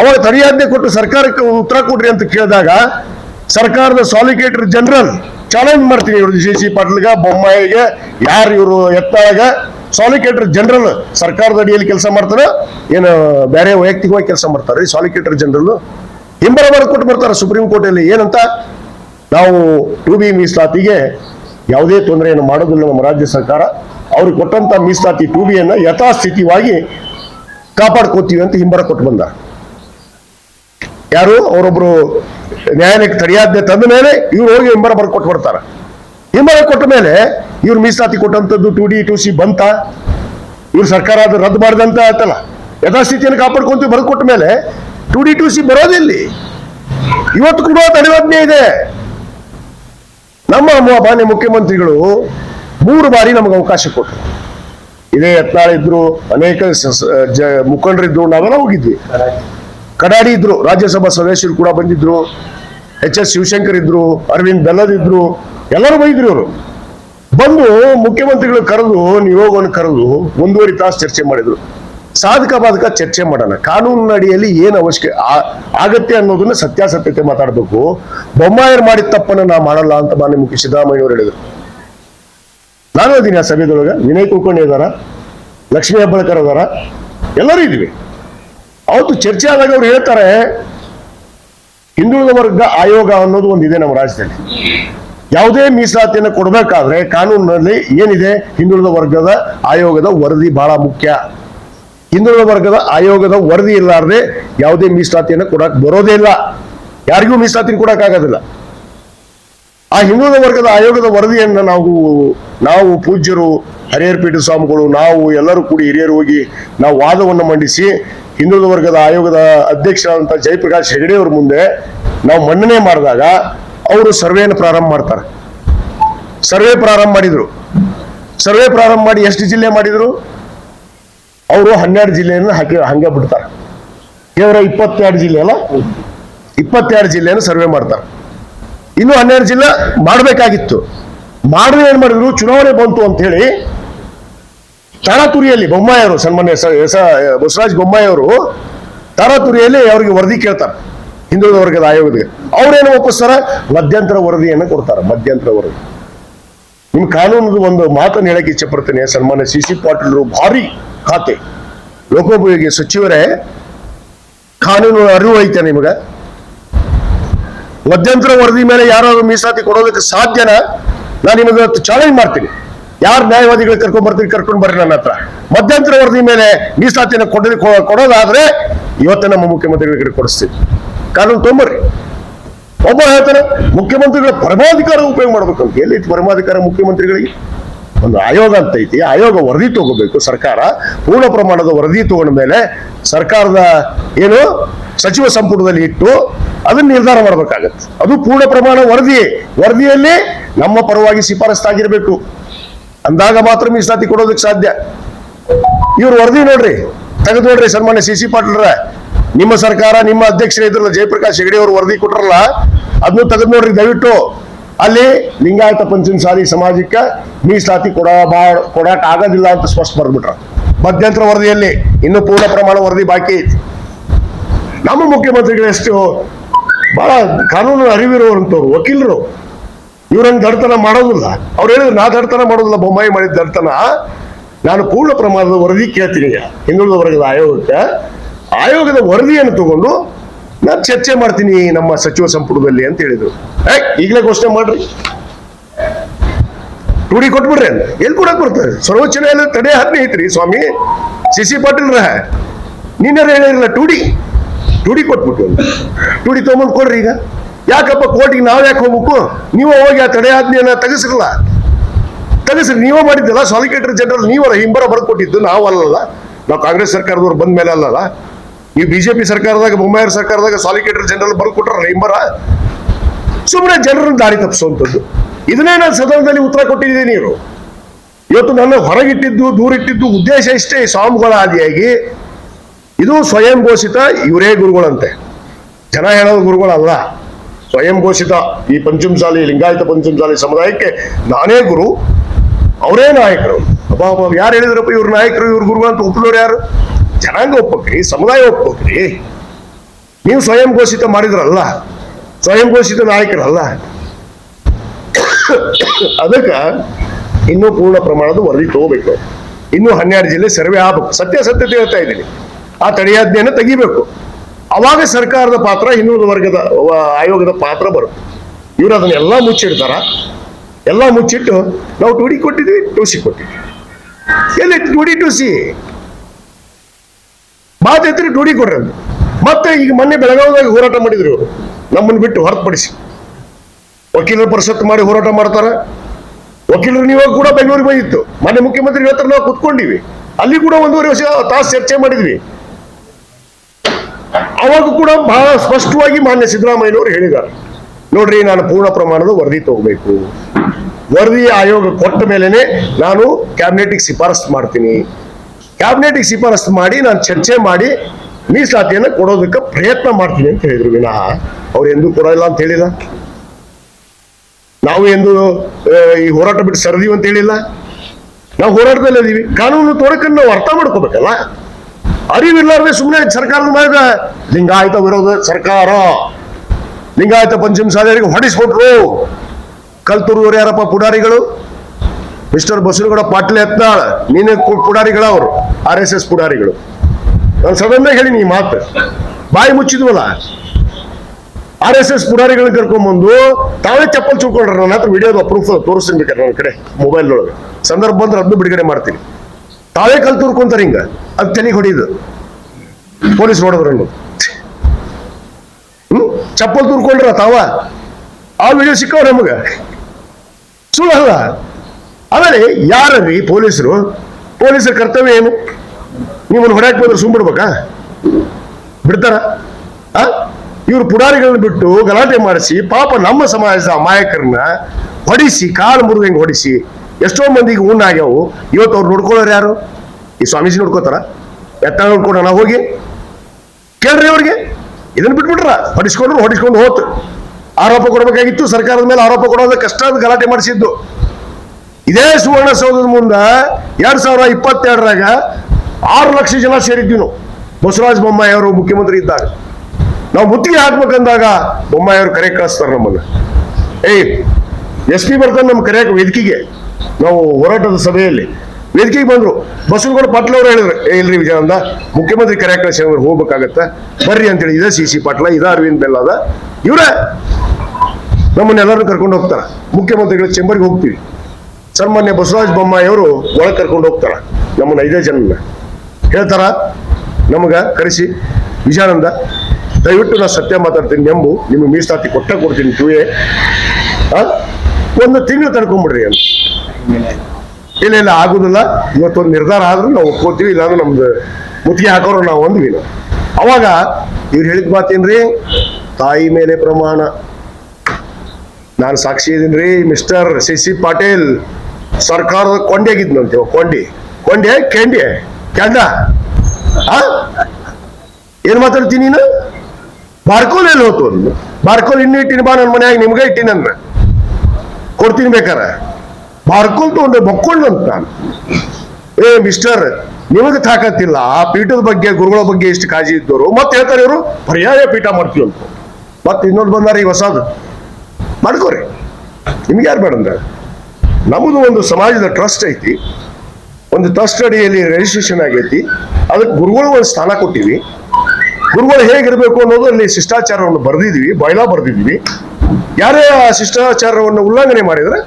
Speaker 1: ಅವಾಗ ತಡೆಯಾಜ್ಞೆ ಕೊಟ್ಟು ಸರ್ಕಾರಕ್ಕೆ ಉತ್ತರ ಕೊಡ್ರಿ ಅಂತ ಕೇಳಿದಾಗ ಸರ್ಕಾರದ ಸಾಲಿಕೇಟರ್ ಜನರಲ್ ಚಾಲೆಂಜ್ ಮಾಡ್ತೀನಿ ಇವರು ಜೆ ಸಿ ಪಾಟೀಲ್ಗ, ಬೊಮ್ಮಾಯಿಗೆ, ಯಾರು ಇವರು ಎತ್ತಾಳಗ. ಸಾಲಿಕೇಟರ್ ಜನರಲ್ ಸರ್ಕಾರದ ಅಡಿಯಲ್ಲಿ ಕೆಲಸ ಮಾಡ್ತಾರೆ, ಏನು ಬೇರೆ ವೈಯಕ್ತಿಕವಾಗಿ ಕೆಲಸ ಮಾಡ್ತಾರೆ ಸಾಲಿಕೇಟರ್ ಜನರಲ್. ಹಿಂಬರ ಕೊಟ್ಟು ಬರ್ತಾರೆ ಸುಪ್ರೀಂ ಕೋರ್ಟಲ್ಲಿ. ಏನಂತ? ನಾವು ಟು ಬಿ ಮೀಸಲಾತಿಗೆ ಯಾವುದೇ ತೊಂದರೆಯನ್ನು ಮಾಡೋದಿಲ್ಲ ನಮ್ಮ ರಾಜ್ಯ ಸರ್ಕಾರ. ಅವ್ರಿಗೆ ಕೊಟ್ಟಂತ ಮೀಸಲಾತಿ ಟು ಬಿಯನ್ನು ಯಥಾಸ್ಥಿತಿವಾಗಿ ಕಾಪಾಡ್ಕೋತೀವಿ ಅಂತ ಹಿಂಬರ ಕೊಟ್ಟು ಬಂದ. ಯಾರು? ಅವರೊಬ್ರು ನ್ಯಾಯಾಲಯಕ್ಕೆ ತಡೆಯಾಜ್ಞೆ ತಂದ ಮೇಲೆ ಇವ್ರು ಹೋಗಿ ಹಿಂಬರ ಬರ್ಕೊಟ್ಟು ಬರ್ತಾರೆ. ಹಿಂಬರ ಕೊಟ್ಟ ಮೇಲೆ ಇವ್ರು ಮೀಸಲಾತಿ ಕೊಟ್ಟಂತದ್ದು ಟು ಡಿ, ಟು ಸಿ ಬಂತ. ಇವ್ರು ಸರ್ಕಾರ ಅದು ರದ್ದು ಮಾಡಿದಂತ ಆಯ್ತಲ್ಲ. ಯಥಾಸ್ಥಿತಿಯನ್ನು ಕಾಪಾಡ್ಕೊಂತೀವಿ ಬರ್ಕೊಟ್ಟ ಕೊಟ್ಟ ಮೇಲೆ ಟು ಡಿ, ಟು ಸಿ ಬರೋದಿಲ್ಲಿ. ಇವತ್ತು ಕೂಡ ತಡೆಯಾಜ್ಞೆ ಇದೆ. ನಮ್ಮ ಮಾನ್ಯ ಮುಖ್ಯಮಂತ್ರಿಗಳು ಮೂರು ಬಾರಿ ನಮಗೆ ಅವಕಾಶ ಕೊಟ್ಟರು ಇದೇ ಯತ್ನಾಳ್ ಇದ್ರು, ಅನೇಕ ಮುಖಂಡರಿದ್ರು ನಾವೆಲ್ಲ ಹೋಗಿದ್ವಿ. ಕಡಾಡಿ ಇದ್ರು, ರಾಜ್ಯಸಭಾ ಸದಸ್ಯರು ಕೂಡ ಬಂದಿದ್ರು. ಎಚ್ ಎಸ್ ಶಿವಶಂಕರ್ ಇದ್ರು, ಅರವಿಂದ್ ಬೆಲ್ಲದ್ ಇದ್ರು, ಎಲ್ಲರೂ ಬೈದ್ರು ಅವರು ಬಂದು ಮುಖ್ಯಮಂತ್ರಿಗಳು ಕರೆದು ನಿಯೋಗವನ್ನು ಕರೆದು, ಒಂದೂವರೆ ತಾಸು ಚರ್ಚೆ ಮಾಡಿದ್ರು. ಸಾಧಕ ಬಾಧಕ ಚರ್ಚೆ ಮಾಡೋಣ. ಕಾನೂನಿನ ಅಡಿಯಲ್ಲಿ ಏನು ಅವಶ್ಯಕ ಆಗತ್ತೆ ಅನ್ನೋದನ್ನ ಸತ್ಯಾಸತ್ಯತೆ ಮಾತಾಡಬೇಕು. ಬೊಮ್ಮಾಯರ್ ಮಾಡಿದ ತಪ್ಪನ್ನ ನಾ ಮಾಡಲ್ಲ ಅಂತ ಮಾನ್ಯ ಮುಖ್ಯ ಸಿದ್ದರಾಮಯ್ಯ ಅವರು ಹೇಳಿದರು. ನಾನು ಇದ್ದೀನಿ ಆ ಸಭೆದೊಳಗೆ. ವಿನಯ್ ಕುಲಕರ್ಣಿ ಇದಾರ ಲಕ್ಷ್ಮೀ ಹೆಬ್ಬಳ್ಕರ್ ಅದಾರ, ಎಲ್ಲರೂ ಇದ್ವಿ ಅವತ್ತು ಚರ್ಚೆ ಆದಾಗ ಅವ್ರು ಹೇಳ್ತಾರೆ, ಹಿಂದುಳಿದ ವರ್ಗ ಆಯೋಗ ಅನ್ನೋದು ಒಂದಿದೆ ನಮ್ಮ ರಾಜ್ಯದಲ್ಲಿ. ಯಾವುದೇ ಮೀಸಲಾತಿಯನ್ನು ಕೊಡಬೇಕಾದ್ರೆ ಕಾನೂನಿನಲ್ಲಿ ಏನಿದೆ? ಹಿಂದುಳಿದ ವರ್ಗದ ಆಯೋಗದ ವರದಿ ಬಹಳ ಮುಖ್ಯ. ಹಿಂದುಳಿದ ವರ್ಗದ ಆಯೋಗದ ವರದಿ ಇರಲಾರ್ದೆ ಯಾವುದೇ ಮೀಸಲಾತಿಯನ್ನು ಕೊಡಕ್ ಬರೋದೇ ಇಲ್ಲ. ಯಾರಿಗೂ ಮೀಸಲಾತಿ ಕೊಡಕ್ ಆಗೋದಿಲ್ಲ. ಆ ಹಿಂದುಳಿದ ವರ್ಗದ ಆಯೋಗದ ವರದಿಯನ್ನ ನಾವು ನಾವು ಪೂಜ್ಯರು, ಹರಿಹರ ಪೀಠ ಸ್ವಾಮಿಗಳು, ನಾವು ಎಲ್ಲರೂ ಕೂಡಿ ಹಿರಿಯರು ಹೋಗಿ ನಾವು ವಾದವನ್ನು ಮಂಡಿಸಿ ಹಿಂದುಳಿದ ವರ್ಗದ ಆಯೋಗದ ಅಧ್ಯಕ್ಷರಾದಂಥ ಜಯಪ್ರಕಾಶ್ ಹೆಗಡೆ ಅವ್ರ ಮುಂದೆ ನಾವು ಮನ್ನಣೆ ಮಾಡಿದಾಗ ಅವರು ಸರ್ವೆಯನ್ನು ಪ್ರಾರಂಭ ಮಾಡ್ತಾರೆ. ಸರ್ವೆ ಪ್ರಾರಂಭ ಮಾಡಿದ್ರು. ಸರ್ವೆ ಪ್ರಾರಂಭ ಮಾಡಿ ಎಷ್ಟು ಜಿಲ್ಲೆ ಮಾಡಿದ್ರು? ಅವರು ಹನ್ನೆರಡು ಜಿಲ್ಲೆಯನ್ನು ಹಾಕಿ, ಹಂಗೆ ಬಿಡ್ತಾರೆ. ಕೇವಲ ಇಪ್ಪತ್ತೆರಡು ಜಿಲ್ಲೆ ಅಲ್ಲ? ಇಪ್ಪತ್ತೆರಡು ಜಿಲ್ಲೆಯನ್ನು ಸರ್ವೆ ಮಾಡ್ತಾರೆ. ಇನ್ನು ಹನ್ನೆರಡು ಜಿಲ್ಲೆ ಮಾಡಬೇಕಾಗಿತ್ತು. ಮಾಡಿದ್ರೆ ಏನು ಮಾಡಿದ್ರು? ಚುನಾವಣೆ ಬಂತು ಅಂತ ಹೇಳಿ ತಾರಾತುರಿಯಲ್ಲಿ ಬೊಮ್ಮಾಯಿಯವರು ಸನ್ಮಾನ್ಯ ಬಸವರಾಜ್ ಬೊಮ್ಮಾಯಿಯವರು ತಾರಾತುರಿಯಲ್ಲಿ ಅವರಿಗೆ ವರದಿ ಕೇಳ್ತಾರೆ. ಹಿಂದುಳಿದ ವರ್ಗದ ಆಯೋಗದ ಅವ್ರೇನು ಒಪ್ಪಿಸ್ತಾರ? ಮಧ್ಯಂತರ ವರದಿಯನ್ನು ಕೊಡ್ತಾರೆ, ಮಧ್ಯಂತರ ವರದಿ. ನಿಮ್ಮ ಕಾನೂನದ ಒಂದು ಮಾತನ್ನು ಹೇಳಕ್ಕೆ ಇಚ್ಛೆ ಪಡ್ತೇನೆ, ಸನ್ಮಾನ್ಯ ಸಿ ಸಿ ಪಾಟೀಲ್ರು, ಭಾರಿ ಖಾತೆ. ಲೋಕೋಪಯೋಗಿ ಸಚಿವರೇ, ಕಾನೂನು ಅರಿವು ಐತೆ ನಿಮಗ? ಮಧ್ಯಂತರ ವರದಿ ಮೇಲೆ ಯಾರಾದ್ರೂ ಮೀಸಲಾತಿ ಕೊಡೋದಕ್ಕೆ ಸಾಧ್ಯನಾ? ನಾನು ನಿಮಗೆ ಚಾಲೆಂಜ್ ಮಾಡ್ತೀನಿ. ಯಾರು ನ್ಯಾಯವಾದಿಗಳು ಕರ್ಕೊಂಡ್ ಬರ್ತೀನಿ, ಕರ್ಕೊಂಡ್ ಬರ್ರಿ ನನ್ನ ಹತ್ರ. ಮಧ್ಯಂತರ ವರದಿ ಮೇಲೆ ಮೀಸಲಾತಿಯನ್ನು ಕೊಡ ಕೊಡೋದಾದ್ರೆ ಇವತ್ತು ನಮ್ಮ ಮುಖ್ಯಮಂತ್ರಿಗಳಿಗೆ ಕೊಡಿಸ್ತೀವಿ ಕಾನೂನು ತೊಂಬರ್ರಿ. ಒಬ್ಬ ಹೇಳ್ತಾನೆ, ಮುಖ್ಯಮಂತ್ರಿಗಳ ಪರಮಾಧಿಕಾರ ಉಪಯೋಗ ಮಾಡ್ಬೇಕಂತ ಎಲ್ಲಿ ಪರಮಾಧಿಕಾರ ಮುಖ್ಯಮಂತ್ರಿಗಳಿಗೆ? ಒಂದು ಆಯೋಗ ಅಂತ ಐತಿ ಆಯೋಗ ವರದಿ ತಗೋಬೇಕು ಸರ್ಕಾರ, ಪೂರ್ಣ ಪ್ರಮಾಣದ ವರದಿ ತಗೊಂಡ ಮೇಲೆ ಸರ್ಕಾರದ ಏನು ಸಚಿವ ಸಂಪುಟದಲ್ಲಿ ಇಟ್ಟು ಅದನ್ನ ನಿರ್ಧಾರ ಮಾಡಬೇಕಾಗತ್ತೆ. ಅದು ಪೂರ್ಣ ಪ್ರಮಾಣ ವರದಿ, ವರದಿಯಲ್ಲಿ ನಮ್ಮ ಪರವಾಗಿ ಶಿಫಾರಸ್ತಾಗಿರ್ಬೇಕು ಅಂದಾಗ ಮಾತ್ರ ಮೀಸಲಾತಿ ಕೊಡೋದಕ್ಕೆ ಸಾಧ್ಯ. ಇವ್ರ ವರದಿ ನೋಡ್ರಿ, ತೆಗೆದು ನೋಡ್ರಿ ಸನ್ಮಾನ್ಯ ಸಿ ಸಿ ಪಾಟೀಲ್ರ. ನಿಮ್ಮ ಸರ್ಕಾರ, ನಿಮ್ಮ ಅಧ್ಯಕ್ಷರ ಇದ್ರಲ್ಲ, ಜಯಪ್ರಕಾಶ್ ಹೆಗಡೆ ಅವರು ವರದಿ ಕೊಟ್ರಲ್ಲ, ಅದನ್ನು ತೆಗೆದು ನೋಡ್ರಿ ದಯವಿಟ್ಟು. ಅಲ್ಲಿ ಲಿಂಗಾಯತ ಪಂಚಮಸಾಲಿ ಸಮಾಜಕ್ಕೆ ಮೀಸಲಾತಿ ಕೊಡ ಕೊಡಕ್ಕೆ ಆಗೋದಿಲ್ಲ ಅಂತ ಸ್ಪಷ್ಟ ಬರ್ಬಿಟ್ರ ಮಧ್ಯಂತರ ವರದಿಯಲ್ಲಿ ಇನ್ನು ಪೂರ್ಣ ಪ್ರಮಾಣ ವರದಿ ಬಾಕಿ ಐತಿ. ನಮ್ಮ ಮುಖ್ಯಮಂತ್ರಿಗಳು ಎಷ್ಟು ಬಹಳ ಕಾನೂನು ಅರಿವಿರುವಂತವ್ರು ವಕೀಲರು ಇವ್ರಂಗೆ ದಡ್ತನ ಮಾಡೋದಿಲ್ಲ. ಅವ್ರು ಹೇಳಿದ್ರು, ನಾ ದಡ್ತನ ಮಾಡೋದಿಲ್ಲ, ಬೊಮ್ಮಾಯಿ ಮಾಡಿದ ದಡ್ತನ. ನಾನು ಪೂರ್ಣ ಪ್ರಮಾಣದ ವರದಿ ಕೇಳ್ತೀನಿ. ಹಿಂದುಳಿದ ವರ್ಗದ ಆಯೋಗಕ್ಕೆ ಆಯೋಗದ ವರದಿಯನ್ನು ತಗೊಂಡು ನಾನು ಚರ್ಚೆ ಮಾಡ್ತೀನಿ ನಮ್ಮ ಸಚಿವ ಸಂಪುಟದಲ್ಲಿ ಅಂತ ಹೇಳಿದ್ರು. ಈಗಲೇ ಘೋಷಣೆ ಮಾಡ್ರಿ. ಟೂಡಿ ಕೊಟ್ಬಿಡ್ರಿ ಅಂತ. ಎಲ್ಲಿ ಕೊಡಕ್ ಬರ್ತಾರೆ ಸರ್ವೋಚ್ಚ ನ್ಯಾಯಾಲಯ ತಡೆ ಹತ್ನೆ ಐತ್ರಿ, ಸ್ವಾಮಿ. ಸಿ ಸಿ ಪಾಟೀಲ್ರ ನೀನಾರ ಹೇಳಿರಲ್ಲ ಟೂಡಿ. ಟೂಡಿ ಕೊಟ್ಬಿಟ್ಟು ಟೂಡಿ ತಗೊಂಬಂದು ಕೊಡ್ರಿ ಈಗ. ಯಾಕಪ್ಪ ಕೋರ್ಟಿಗೆ ನಾವ್ ಯಾಕೆ ಹೋಗ್ಬೇಕು? ನೀವು ಹೋಗಿ ಆ ತಡೆ ಆಜ್ಞೆಯನ್ನ ತೆಗೆಸಿರಲ್ಲ. ತೆಗೆಸ್ರಿ, ನೀವೇ ಮಾಡಿದ್ದಲ್ಲ ಸಾಲಿಕೇಟರ್ ಜನರಲ್ ನೀವಲ್ಲ, ಹಿಂಬರ ಬರ್ಕೊಟ್ಟಿದ್ದು ಕೊಟ್ಟಿದ್ದು ನಾವು ಅಲ್ಲಲ್ಲ ನಾವು ಕಾಂಗ್ರೆಸ್ ಸರ್ಕಾರದವ್ರು ಬಂದ ಮೇಲೆ ಅಲ್ಲಲ್ಲ. ನೀವು ಬಿಜೆಪಿ ಸರ್ಕಾರದಾಗ, ಬೊಮ್ಮಾಯರ್ ಸರ್ಕಾರದಾಗ ಸಾಲಿಕೇಟರ್ ಜನರಲ್ ಬರ್ಕೊಟ್ರ ಹಿಂಬರ ಸುಮ್ಮನೆ ಜನರನ್ನ ದಾರಿ ತಪ್ಪಿಸುವಂಥದ್ದು. ಇದನ್ನೇ ನಾನು ಸದನದಲ್ಲಿ ಉತ್ತರ ಕೊಟ್ಟಿದ್ದೀನಿ ಇವರು ಇವತ್ತು ನನ್ನ ಹೊರಗಿಟ್ಟಿದ್ದು, ದೂರಿಟ್ಟಿದ್ದು ಉದ್ದೇಶ ಇಷ್ಟೇ, ಸ್ವಾಮಿಗಳ ಆದಿಯಾಗಿ ಇದು ಸ್ವಯಂ ಘೋಷಿತ ಇವರೇ ಗುರುಗಳಂತೆ. ಜನ ಹೇಳೋದು ಗುರುಗಳಲ್ಲ. ಸ್ವಯಂ ಘೋಷಿತ ಈ ಪಂಚಮಸಾಲಿ, ಲಿಂಗಾಯತ ಪಂಚಮಸಾಲಿ ಸಮುದಾಯಕ್ಕೆ ನಾನೇ ಗುರು, ಅವರೇ ನಾಯಕರು. ಅಬ್ಬಾ ಯಾರು ಹೇಳಿದ್ರಪ್ಪ ಇವ್ರ ನಾಯಕರು, ಇವ್ರ ಗುರುಗಳು ಅಂತ ಒಪ್ಪಿದವ್ರು ಯಾರು? ಜನಾಂಗ ಒಪ್ಪಕ್ರಿ, ಸಮುದಾಯ ಒಪ್ಪಕ್ರಿ, ನೀವು ಸ್ವಯಂ ಘೋಷಿತ ಮಾಡಿದ್ರಲ್ಲ, ಸ್ವಯಂ ಘೋಷಿತ ನಾಯಕರಲ್ಲ, ಅದಕ್ಕ ಇನ್ನೂ ಪೂರ್ಣ ಪ್ರಮಾಣದ ವರದಿ ತಗೋಬೇಕು. ಇನ್ನೂ ಹನ್ನೆರಡು ಜಿಲ್ಲೆ ಸರ್ವೆ ಆಗ್ಬೇಕು. ಸತ್ಯ ಹೇಳ್ತಾ ಇದ್ದೀನಿ. ಆ ತಡೆಯಾಜ್ಞೆಯನ್ನು ತೆಗಿಬೇಕು. ಅವಾಗ ಸರ್ಕಾರದ ಪಾತ್ರ, ಇನ್ನೊಂದು ವರ್ಗದ ಆಯೋಗದ ಪಾತ್ರ ಬರುತ್ತೆ. ಇವ್ರು ಅದನ್ನೆಲ್ಲ ಮುಚ್ಚಿಡ್ತಾರ. ಎಲ್ಲ ಮುಚ್ಚಿಟ್ಟು ನಾವು ಟೂಡಿ ಕೊಟ್ಟಿದ್ವಿ, ಟೂಸಿ ಕೊಟ್ಟಿದ್ವಿ. ಎಲ್ಲಿ ಟೂಡಿ ಟೂಸಿ? ಮಾತೈತ್ರಿ ಡ್ಯೂಟಿ ಕೊಡ್ರಿ. ಮತ್ತೆ ಈಗ ಮೊನ್ನೆ ಬೆಳಗಾವಿದಾಗ ಹೋರಾಟ ಮಾಡಿದ್ರು. ನಮ್ಮನ್ನು ಬಿಟ್ಟು ಹೊರತುಪಡಿಸಿ. ವಕೀಲರ ಪರಿಷತ್ ಮಾಡಿ ಹೋರಾಟ ಮಾಡ್ತಾರೆ. ವಕೀಲರು ನೀವು ಕೂಡ ಬೆಂಗಳೂರಿಗೆ ಬಂದಿತ್ತು. ಮೊನ್ನೆ ಮುಖ್ಯಮಂತ್ರಿ ಹತ್ರ ನಾವು ಕುತ್ಕೊಂಡಿವಿ. ಅಲ್ಲಿ ಕೂಡ ಒಂದೂವರೆ ವರ್ಷ ತಾಸು ಚರ್ಚೆ ಮಾಡಿದ್ವಿ. ಅವಾಗ ಕೂಡ ಬಹಳ ಸ್ಪಷ್ಟವಾಗಿ ಮಾನ್ಯ ಸಿದ್ದರಾಮಯ್ಯನವರು ಹೇಳಿದ್ದಾರೆ. ನೋಡ್ರಿ, ನಾನು ಪೂರ್ಣ ಪ್ರಮಾಣದ ವರದಿ ತಗೋಬೇಕು. ವರದಿ ಆಯೋಗ ಕೊಟ್ಟ ಮೇಲೆನೆ ನಾನು ಕ್ಯಾಬಿನೆಟ್ಗೆ ಶಿಫಾರಸ್ ಮಾಡ್ತೀನಿ. ಕ್ಯಾಬಿನೆಟ್ಗೆ ಶಿಫಾರಸು ಮಾಡಿ, ನಾನು ಚರ್ಚೆ ಮಾಡಿ ಮೀಸಲಾತಿಯನ್ನು ಕೊಡೋದಕ್ಕೆ ಪ್ರಯತ್ನ ಮಾಡ್ತೀನಿ ಅಂತ ಹೇಳಿದ್ರು ವಿನಃ. ಅವ್ರು ಎಂದೂ ಕೊಡೋಲ್ಲ ಅಂತ ಹೇಳಿಲ್ಲ. ನಾವು ಎಂದು ಈ ಹೋರಾಟ ಬಿಟ್ಟು ಸರದೀವಿ ಅಂತ ಹೇಳಿಲ್ಲ. ನಾವು ಹೋರಾಟದಲ್ಲಿ ಇದೀವಿ. ಕಾನೂನು ತೋಡಕನ್ನು ನಾವು ಅರ್ಥ ಮಾಡ್ಕೋಬೇಕಲ್ಲ. ಅರಿವಿಲ್ಲಾರ್ದೆ ಸುಮ್ಮನೆ ಸರ್ಕಾರದ ಮಾಡಿದ ಲಿಂಗಾಯತ ವಿರೋಧ ಸರ್ಕಾರ. ಲಿಂಗಾಯತ ಪಂಚಮಸಾಲಿಯರಿಗೆ ಹೊಡಿಸ್ಕೊಟ್ರು. ಕಲ್ತೂರು ಯಾರಪ್ಪ ಪುಡಾರಿಗಳು? ಮಿಸ್ಟರ್ ಬಸವನಗೌಡ ಪಾಟೀಲ್ ಎತ್ತಾಳ. ನೀನು ಪು- ಪುಡಾರಿಗಳ ಅವರು ಆರ್ ಎಸ್ ಎಸ್ ಪುಡಾರಿಗಳು. ನಾನು ಸಡನ್ ಹೇಳಿ ನೀ ಮಾತು. ಬಾಯಿ ಮುಚ್ಚಿದ್ವಲ್ಲ? ಆರ್ ಎಸ್ ಎಸ್ ಪುಡಾರಿಗಳನ್ನ ಕರ್ಕೊಂಡ್ಬಂದು ತಾವೇ ಚಪ್ಪಲ್ ಚುಳ್ಕೊಂಡ್ರ ನನ್ನ ಹತ್ರ ವಿಡಿಯೋದ ಪ್ರೂಫ್ ತೋರಿಸ್ತೀನಿ ನನ್ನ ಕಡೆ ಮೊಬೈಲ್ ಒಳಗೆ ಸಂದರ್ಭ ಬಂದ್ರೆ ಅದನ್ನು ಬಿಡುಗಡೆ ಮಾಡ್ತೀನಿ. ತಾವೇ ಕಲ್ ತೂರ್ಕೊಂತಾರೆ ಹಿಂಗ. ಅದು ತಲೆಗೆ ಹೊಡಿದು. ಪೊಲೀಸ್ ನೋಡಿದ್ರು ಹ್ಮ್? ಚಪ್ಪಲ್ ತೂರ್ಕೊಂಡ್ರ ತಾವ? ಆ ವಿಡಿಯೋ ಸಿಕ್ಕವ ನಮಗ? ಸುಳ್ಳಲ್ಲ? ಆಮೇಲೆ ಯಾರ್ರಿ ಪೊಲೀಸರು? ಪೊಲೀಸರ ಕರ್ತವ್ಯ ಏನು? ನಿಮ್ಮನ್ನು ಹೊಡ್ಯಾಕ್ ಬಂದ್ರೆ ಸುಮ್ಬಿಡ್ಬೇಕಾ ಬಿಡ್ತಾರ? ಆ? ಇವ್ರು ಪುಡಾರಿಗಳನ್ನ ಬಿಟ್ಟು ಗಲಾಟೆ ಮಾಡಿಸಿ ಪಾಪ ನಮ್ಮ ಸಮಾಜದ ಅಮಾಯಕರನ್ನ ಹೊಡಿಸಿ, ಕಾಲು ಮುರಿದಂಗೆ ಹೊಡಿಸಿ, ಎಷ್ಟೋ ಮಂದಿಗೆ ಊನ್ ಆಗ್ಯಾವು. ಇವತ್ತು ಅವ್ರು ನೋಡ್ಕೊಳ್ಳೋರು ಯಾರು? ಈ ಸ್ವಾಮೀಜಿ ನೋಡ್ಕೋತಾರ? ಎತ್ತ ನೋಡ್ಕೊಡೋಣ ಹೋಗಿ. ಕೇಳ್ರಿ ಅವ್ರಿಗೆ. ಇದನ್ನ ಬಿಟ್ಬಿಟ್ರ. ಹೊಡಿಸ್ಕೊಂಡ್ರು, ಹೊಡಿಸ್ಕೊಂಡು ಹೋತು. ಆರೋಪ ಕೊಡ್ಬೇಕಾಗಿತ್ತು, ಸರ್ಕಾರದ ಮೇಲೆ ಆರೋಪ ಕೊಡೋದಕ್ಕೆ ಕಷ್ಟ ಗಲಾಟೆ ಮಾಡಿಸಿದ್ದು. ಇದೇ ಸುವರ್ಣಸೌಧದ ಮುಂದೆ ಎರಡ್ ಸಾವಿರ ಇಪ್ಪತ್ತೆರಡರಾಗ ಆರು ಲಕ್ಷ ಜನ ಸೇರಿದ್ವಿ ನಾವು. ಬಸವರಾಜ ಬೊಮ್ಮಾಯಿ ಅವರು ಮುಖ್ಯಮಂತ್ರಿ ಇದ್ದಾಗ. ನಾವು ಮುತ್ತಿಗೆ ಹಾಕ್ಬೇಕಂದಾಗ ಬೊಮ್ಮಾಯಿ ಅವರು ಕರೆ ಕಳಿಸ್ತಾರೆ ನಮ್ಮನ್ನ ಏಯ್ ಎಸ್ ಪಿ ಬರ್ತಾನೆ ನಮ್ಮ ಕರೆಯಕ್ಕೆ ವೇದಿಕೆಗೆ. ನಾವು ಹೋರಾಟದ ಸಭೆಯಲ್ಲಿ ವೇದಿಕೆಗೆ ಬಂದ್ರು. ಬಸವನಗೌಡ ಪಾಟೀಲ್ ಅವರು ಹೇಳಿದ್ರು ಇಲ್ರಿ ವಿಜಯಾನಂದ, ಮುಖ್ಯಮಂತ್ರಿ ಕರೆ ಕಳಿಸಿ ಅವ್ರಿಗೆ ಹೋಗ್ಬೇಕಾಗತ್ತೆ. ಬರ್ರಿ ಅಂತೇಳಿ ಇದೇ ಸಿ ಸಿ ಪಾಟ್ಲ, ಇದ ಅರವಿಂದ್ ಬೆಲ್ಲದ ಇವರೇ ನಮ್ಮನ್ನೆಲ್ಲರೂ ಕರ್ಕೊಂಡು ಹೋಗ್ತಾರೆ. ಮುಖ್ಯಮಂತ್ರಿಗಳ ಚೇಂಬರ್ಗೆ ಹೋಗ್ತೀವಿ. ಸನ್ಮಾನ್ಯ ಬಸವರಾಜ ಬೊಮ್ಮಾಯಿಯವರು ಒಳಗೆ ಕರ್ಕೊಂಡು ಹೋಗ್ತಾರ ನಮ್ಮನ್ನ ಐದೇ ಜನ ಹೇಳ್ತಾರ, ನಮಗ ಕರೆಸಿ, ವಿಜಯಾನಂದ, ದಯವಿಟ್ಟು ನಾ ಸತ್ಯ ಮಾತಾಡ್ತೀನಿ ನೆಂಬು ನಿಮ್ಗೆ ಮೀಸಲಾತಿ ಕೊಟ್ಟ ಕೊಡ್ತೀನಿ ಟೂ ಎ ಒಂದು ತಿಂಗಳು ತಡ್ಕೊಂಡ್ಬಿಡ್ರಿ ಅಂತ. ಇಲ್ಲ ಇಲ್ಲ, ಆಗುದಿಲ್ಲ. ಇವತ್ತೊಂದು ನಿರ್ಧಾರ ಆದ್ರೂ ನಾವು ಒಪ್ಕೋತೀವಿ, ಇಲ್ಲಾಂದ್ರೆ ನಮ್ದು ಮುತ್ತಿಗೆ ಹಾಕೋರು ನಾವು ಅಂದ್ವಿ ನಾವು. ಅವಾಗ ಇವ್ರು ಹೇಳಿದ ಮಾತೇನ್ರಿ ತಾಯಿ ಮೇಲೆ ಪ್ರಮಾಣ. ನಾನು ಸಾಕ್ಷಿ ಇದೀನ್ರಿ, ಮಿಸ್ಟರ್ ಸಿ ಸಿ ಪಾಟೀಲ್. ಸರ್ಕಾರದ ಕೊಂಡಿಯಾಗಿದ್ನಂತೆ ಇವ ಕೊಂಡಿ. ಕೊಂಡೆ ಕೆಂಡಿ? ಕೆಂಡ? ಏನ್ ಮಾತಾಡ್ತೀನಿ ನೀನು? ಬಾರ್ಕೋಲ್ ಎಲ್ಲಿ ಹೋತು. ಬಾರ್ಕೋಲ್ ಇನ್ನೂ ಇಟ್ಟಿನ ಬಾ ನನ್ನ ಮನೆಯಾಗ ನಿಮ್ಗೆ ಇಟ್ಟಿನ ಕೊಡ್ತೀನಿ ಬೇಕಾರ. ಬಾರ್ಕೋಲ್ ತಗೊಂಡು ಬಕ್ಕೊಂಡಂತ ನಾನು. ಏ, ಮಿಸ್ಟರ್, ನಿಮಗೆ ತಾಕತ್ತಿಲ್ಲ. ಆ ಪೀಠದ ಬಗ್ಗೆ, ಗುರುಗಳ ಬಗ್ಗೆ ಎಷ್ಟು ಕಾಳಜಿ ಇದ್ದವರು. ಮತ್ತೆ ಹೇಳ್ತಾರೆ ಇವರು, ಪರ್ಯಾಯ ಪೀಠ ಮಾಡ್ತೀವಿ ಅಂತ. ಮತ್ತೆ ಇನ್ನೊಂದು ಬಂದಾರ ಈ ಹೊಸದು. ಮಾಡ್ಕೋರಿ. ನಿಮ್ಗೆ ಯಾರು ಬೇಡ ಅಂದ? ನಮ್ಮದು ಒಂದು ಸಮಾಜದ ಟ್ರಸ್ಟ್ ಐತಿ. ಒಂದು ಟ್ರಸ್ಟ್ ಅಡಿಯಲ್ಲಿ ರಿಜಿಸ್ಟ್ರೇಷನ್ ಆಗೈತಿ. ಅದಕ್ಕೆ ಗುರುಗಳು ಒಂದು ಸ್ಥಾನ ಕೊಟ್ಟಿವಿ. ಗುರುಗಳು ಹೇಗಿರಬೇಕು ಅನ್ನೋದು ಅಲ್ಲಿ ಶಿಷ್ಟಾಚಾರವನ್ನು ಬರೆದಿದ್ವಿ ಬಯಲಾ ಬರೆದಿದ್ವಿ. ಯಾರೇ ಆ ಶಿಷ್ಟಾಚಾರವನ್ನು ಉಲ್ಲಂಘನೆ ಮಾಡಿದ್ರೆ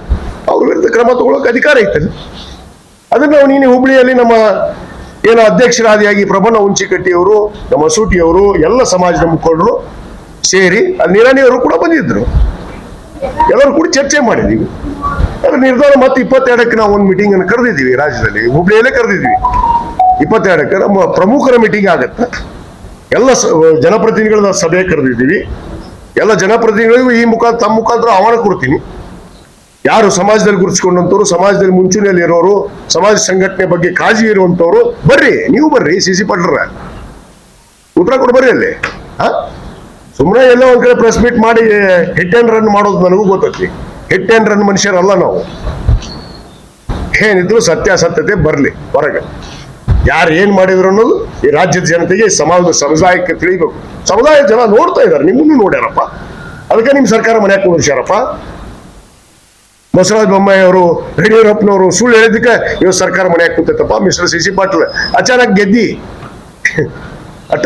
Speaker 1: ಅವ್ರ ವಿರುದ್ಧ ಕ್ರಮ ತಗೊಳ್ಳೋಕೆ ಅಧಿಕಾರ ಐತಲ್ಲ. ಅದನ್ನು ನಾವು ನೀನು ಹುಬ್ಳಿಯಲ್ಲಿ ನಮ್ಮ ಏನು ಅಧ್ಯಕ್ಷರಾದಿಯಾಗಿ ಪ್ರಬಲ ಉಂಚಿಕಟ್ಟಿಯವರು ನಮ್ಮ ಸೂಟಿಯವರು, ಎಲ್ಲ ಸಮಾಜದ ಮುಖಂಡರು ಸೇರಿ ಅಲ್ಲಿ ನಿರಾಣಿಯವರು ಕೂಡ ಬಂದಿದ್ರು. ಎಲ್ಲರೂ ಕೂಡ ಚರ್ಚೆ ಮಾಡಿದೀವಿ. ಅದ್ರ ನಿರ್ಧಾರ ಮತ್ತೆ ಇಪ್ಪತ್ತೆರಡಕ್ಕೆ ನಾವು ಒಂದು ಮೀಟಿಂಗ್ ಅನ್ನು ಕರೆದಿದ್ದೀವಿ ರಾಜ್ಯದಲ್ಲಿ. ಹುಬ್ಳಿಯಲ್ಲೇ ಕರೆದಿದ್ವಿ ಇಪ್ಪತ್ತೆರಡಕ್ಕೆ ನಮ್ಮ ಪ್ರಮುಖರ ಮೀಟಿಂಗ್ ಆಗತ್ತೆ. ಎಲ್ಲ ಜನಪ್ರತಿನಿಧಿಗಳ ಸಭೆ ಕರೆದಿದ್ದೀವಿ. ಎಲ್ಲ ಜನಪ್ರತಿನಿಧಿಗಳಿಗೂ ಈ ಮುಖ ತಮ್ಮ ಮುಖಾಂತರ ಆಹ್ವಾನ ಕೊಡ್ತೀನಿ. ಯಾರು ಸಮಾಜದಲ್ಲಿ ಗುರುತಿಸಿಕೊಂಡಂತವ್ರು ಸಮಾಜದಲ್ಲಿ ಮುಂಚೂಣಿಯಲ್ಲಿ ಇರೋರು, ಸಮಾಜ ಸಂಘಟನೆ ಬಗ್ಗೆ ಕಾಳಜಿ ಇರುವಂತವ್ರು ಬರ್ರಿ. ನೀವು ಬರ್ರಿ, ಸಿ ಸಿ ಪಟ್ರ ಉತ್ತರ ಕೊಡು ಬರ್ರಿ ಅಲ್ಲಿ. ಹಾ? ಸುಮ್ಮನೆ ಎಲ್ಲ ಒಂದ್ ಕಡೆ ಪ್ರೆಸ್ ಮೀಟ್ ಮಾಡಿ ಹಿಟ್ ಅಂಡ್ ರನ್ ಮಾಡೋದು ನನಗೂ ಗೊತ್ತೈತಿ. ಹಿಟ್ ಅಂಡ್ ರನ್ ಮನುಷ್ಯರಲ್ಲ ನಾವು. ಏನಿದ್ರು ಸತ್ಯಾಸತ್ಯತೆ ಬರಲಿ ಹೊರಗೆ. ಯಾರು ಏನ್ ಮಾಡಿದ್ರು ಅನ್ನೋದು ಈ ರಾಜ್ಯದ ಜನತೆಗೆ ಸಮಾಜದ ಸಮುದಾಯಕ್ಕೆ ತಿಳಿಬೇಕು. ಸಮುದಾಯ ಜನ ನೋಡ್ತಾ ಇದ್ದಾರೆ ನಿಮ್ಮನ್ನು ನೋಡ್ಯಾರಪ್ಪ. ಅದಕ್ಕೆ ನಿಮ್ಮ ಸರ್ಕಾರ ಮನ್ಯಾಗ ಕೂರಿಸ್ಯಾರಪ್ಪ ಬಸವರಾಜ ಬೊಮ್ಮಾಯಿ ಅವರು ಯಡಿಯೂರಪ್ಪನವರು ಸುಳ್ಳು ಹೇಳಿದ್ದಕ್ಕೆ ಇವ್ ಸರ್ಕಾರ ಮನ್ಯಾಗ ಕೂತೈತಪ್ಪ ಮಿಸ್ಟರ್ ಸಿ ಸಿ ಪಾಟೀಲ್, ಅಚಾನಕ್ ಗೆದ್ದಿ. ಅಟ್ಟ?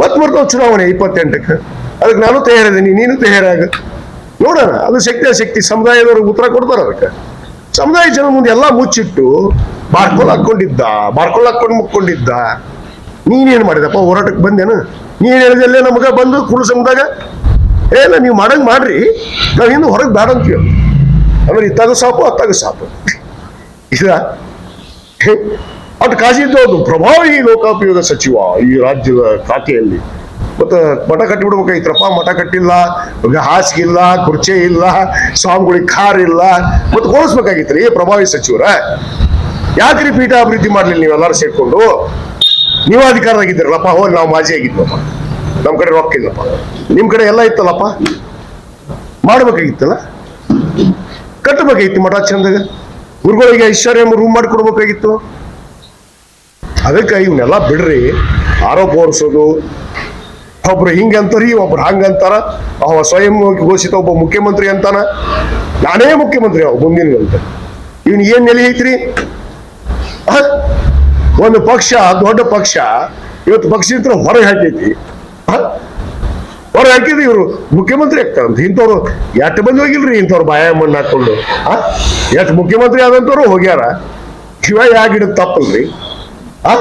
Speaker 1: ಮತ್ ಬರ್ತಾವ ಚುನಾವಣೆ ಇಪ್ಪತ್ತೆಂಟಕ್ಕೆ. ಅದಕ್ಕೆ ನಾನು ತಯಾರಿದ್ದೀನಿ, ನೀನು ತಯಾರಾಗ. ನೋಡೋಣ, ಅದು ಶಕ್ತಿ ಶಕ್ತಿ ಸಮುದಾಯದವರು ಉತ್ತರ ಕೊಡ್ತಾರೆ ಅದಕ್ಕೆ. ಸಮುದಾಯ ಜನ ಮುಂದೆ ಎಲ್ಲ ಮುಚ್ಚಿಟ್ಟು, ಬಾರ್ಕೋಲ್ ಹಾಕೊಂಡಿದ್ದ ಬಾರ್ಕೋಲ್ ಹಾಕೊಂಡು ಮುಕ್ಕೊಂಡಿದ್ದ. ನೀನೇನ್ ಮಾಡಿದಪ್ಪ, ಹೋರಾಟಕ್ಕೆ ಬಂದೇನು? ನೀನ್ ಹೇಳಿದಲ್ಲೇ ನಮಗ ಬಂದು ಕುಳು ಸಮುದಾಗ ಏನ ನೀವು ಮಾಡಂಗೆ ಮಾಡ್ರಿ. ನಾವು ಇನ್ನು ಹೊರಗೆ ಬೇಡ ಅಂತೀವಿ ಅಂದ್ರೆ ಇತ್ತಾಗ ಸಾಪು ಅತ್ತಾಗ ಸಾಪು. ಇದ ಅಟ್ ಕಾಜಿದ್ದು ಅದು ಪ್ರಭಾವಿ ಲೋಕೋಪಯೋಗ ಸಚಿವ ಈ ರಾಜ್ಯದ ಖಾತೆಯಲ್ಲಿ. ಮತ್ತೆ ಮಠ ಕಟ್ಟಿಬಿಡ್ಬೇಕಾಗಿತ್ರಪ್ಪ ಮಠ ಕಟ್ಟಿಲ್ಲ ಹಾಸಿಗೆ ಇಲ್ಲ ಕುರ್ಚಿ ಇಲ್ಲ ಸ್ವಾಮಿಗಳಿಗೆ ಕಾರ್ ಇಲ್ಲ ಮತ್ತೆ ರೀ ಪ್ರಭಾವಿ ಸಚಿವರ. ಯಾಕ್ರಿ ಪೀಠ ಅಭಿವೃದ್ಧಿ ಮಾಡ್ಲಿಲ್ಲ ನೀವೆಲ್ಲರೂ ಸೇರ್ಕೊಂಡು? ನೀವು ಅಧಿಕಾರದಾಗಿದ್ದೀರಲ್ಲಪ್ಪ, ಹೋ, ನಾವು ಮಾಜಿ ಆಗಿದ್ವಪ್ಪ ನಮ್ಮ ಕಡೆ ರೊಕ್ಕ ಇಲ್ಲಪ್ಪ. ನಿಮ್ಮ ಕಡೆ ಎಲ್ಲ ಇತ್ತಲ್ಲಪ್ಪ. ಮಾಡ್ಬೇಕಾಗಿತ್ತಲ್ಲ? ಕಟ್ಟಬೇಕಾಗಿತ್ತು ಮಠ ಚಂದಾಗ? ಗುರುಗಳಿಗೆ ಐಶ್ವರ್ಯ ರೂಮ್ ಮಾಡಿ ಕೊಡ್ಬೇಕಾಗಿತ್ತು ಅದಕ್ಕೆ ಇವನ್ನೆಲ್ಲ ಬಿಡ್ರಿ, ಆರೋಪ ಹೊರಿಸೋದು ಒಬ್ರು ಅಂತರಿ ಒಬ್ರು ಹಂಗಂತಾರ ಅವ ಸ್ವಯಂ ಘೋಷಿತ ಒಬ್ಬ ಮುಖ್ಯಮಂತ್ರಿ ಅಂತಾನ. ನಾನೇ ಮುಖ್ಯಮಂತ್ರಿ, ಅವ ಮುಂದಿನ ಅಂತ. ಇವನ್ ಏನ್ ನೆಲೆ ಐತ್ರಿ? ಒಂದು ಪಕ್ಷ, ದೊಡ್ಡ ಪಕ್ಷ, ಇವತ್ತು ಪಕ್ಷದಿಂದ ಹೊರಗೆ ಹಾಕೈತಿ? ಹೊರಗೆ ಹಾಕಿದ್ರೆ ಇವರು ಮುಖ್ಯಮಂತ್ರಿ ಆಗ್ತಾರಂತ ಇಂಥವ್ರು ಎಷ್ಟು ಮಂದಿ ಹೋಗಿಲ್ರಿ ಇಂಥವ್ರು ಬಾಯ ಮಣ್ಣು ಹಾಕೊಂಡು? ಎಷ್ಟು ಮುಖ್ಯಮಂತ್ರಿ ಆದಂಥವ್ರು ಹೋಗ್ಯಾರ. ಶಿವ ಯಾಗಿಡದ್ ತಪ್ಪಲ್ರಿ. ಆ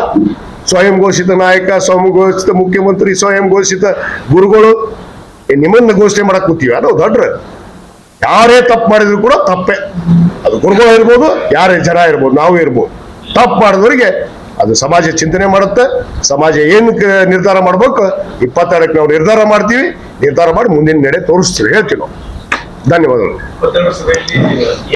Speaker 1: ಸ್ವಯಂ ಘೋಷಿತ ನಾಯಕ, ಸ್ವಯಂ ಘೋಷಿತ ಮುಖ್ಯಮಂತ್ರಿ, ಸ್ವಯಂ ಘೋಷಿತ ಗುರುಗಳು. ನಿಮ್ಮನ್ನ ಘೋಷಣೆ ಮಾಡಕ್ ಕೂತೀವಿ. ಅದು ದೊಡ್ಡ ಯಾರೇ ತಪ್ಪು ಮಾಡಿದ್ರು ಕೂಡ ತಪ್ಪೇ. ಅದು ಗುರುಗಳು ಇರ್ಬೋದು, ಯಾರೇ ಜನ ಇರ್ಬೋದು, ನಾವು ಇರ್ಬೋದು. ತಪ್ಪು ಮಾಡಿದವರಿಗೆ ಅದು ಸಮಾಜ ಚಿಂತನೆ ಮಾಡುತ್ತೆ. ಸಮಾಜ ಏನು ನಿರ್ಧಾರ ಮಾಡ್ಬೇಕು? ಇಪ್ಪತ್ತೆರಡಕ್ಕೆ ನಾವು ನಿರ್ಧಾರ ಮಾಡ್ತೀವಿ. ನಿರ್ಧಾರ ಮಾಡಿ ಮುಂದಿನ ನಡೆ ತೋರಿಸ್ತೀವಿ. ಹೇಳ್ತೀವಿ ನಾವು. ಧನ್ಯವಾದಗಳು.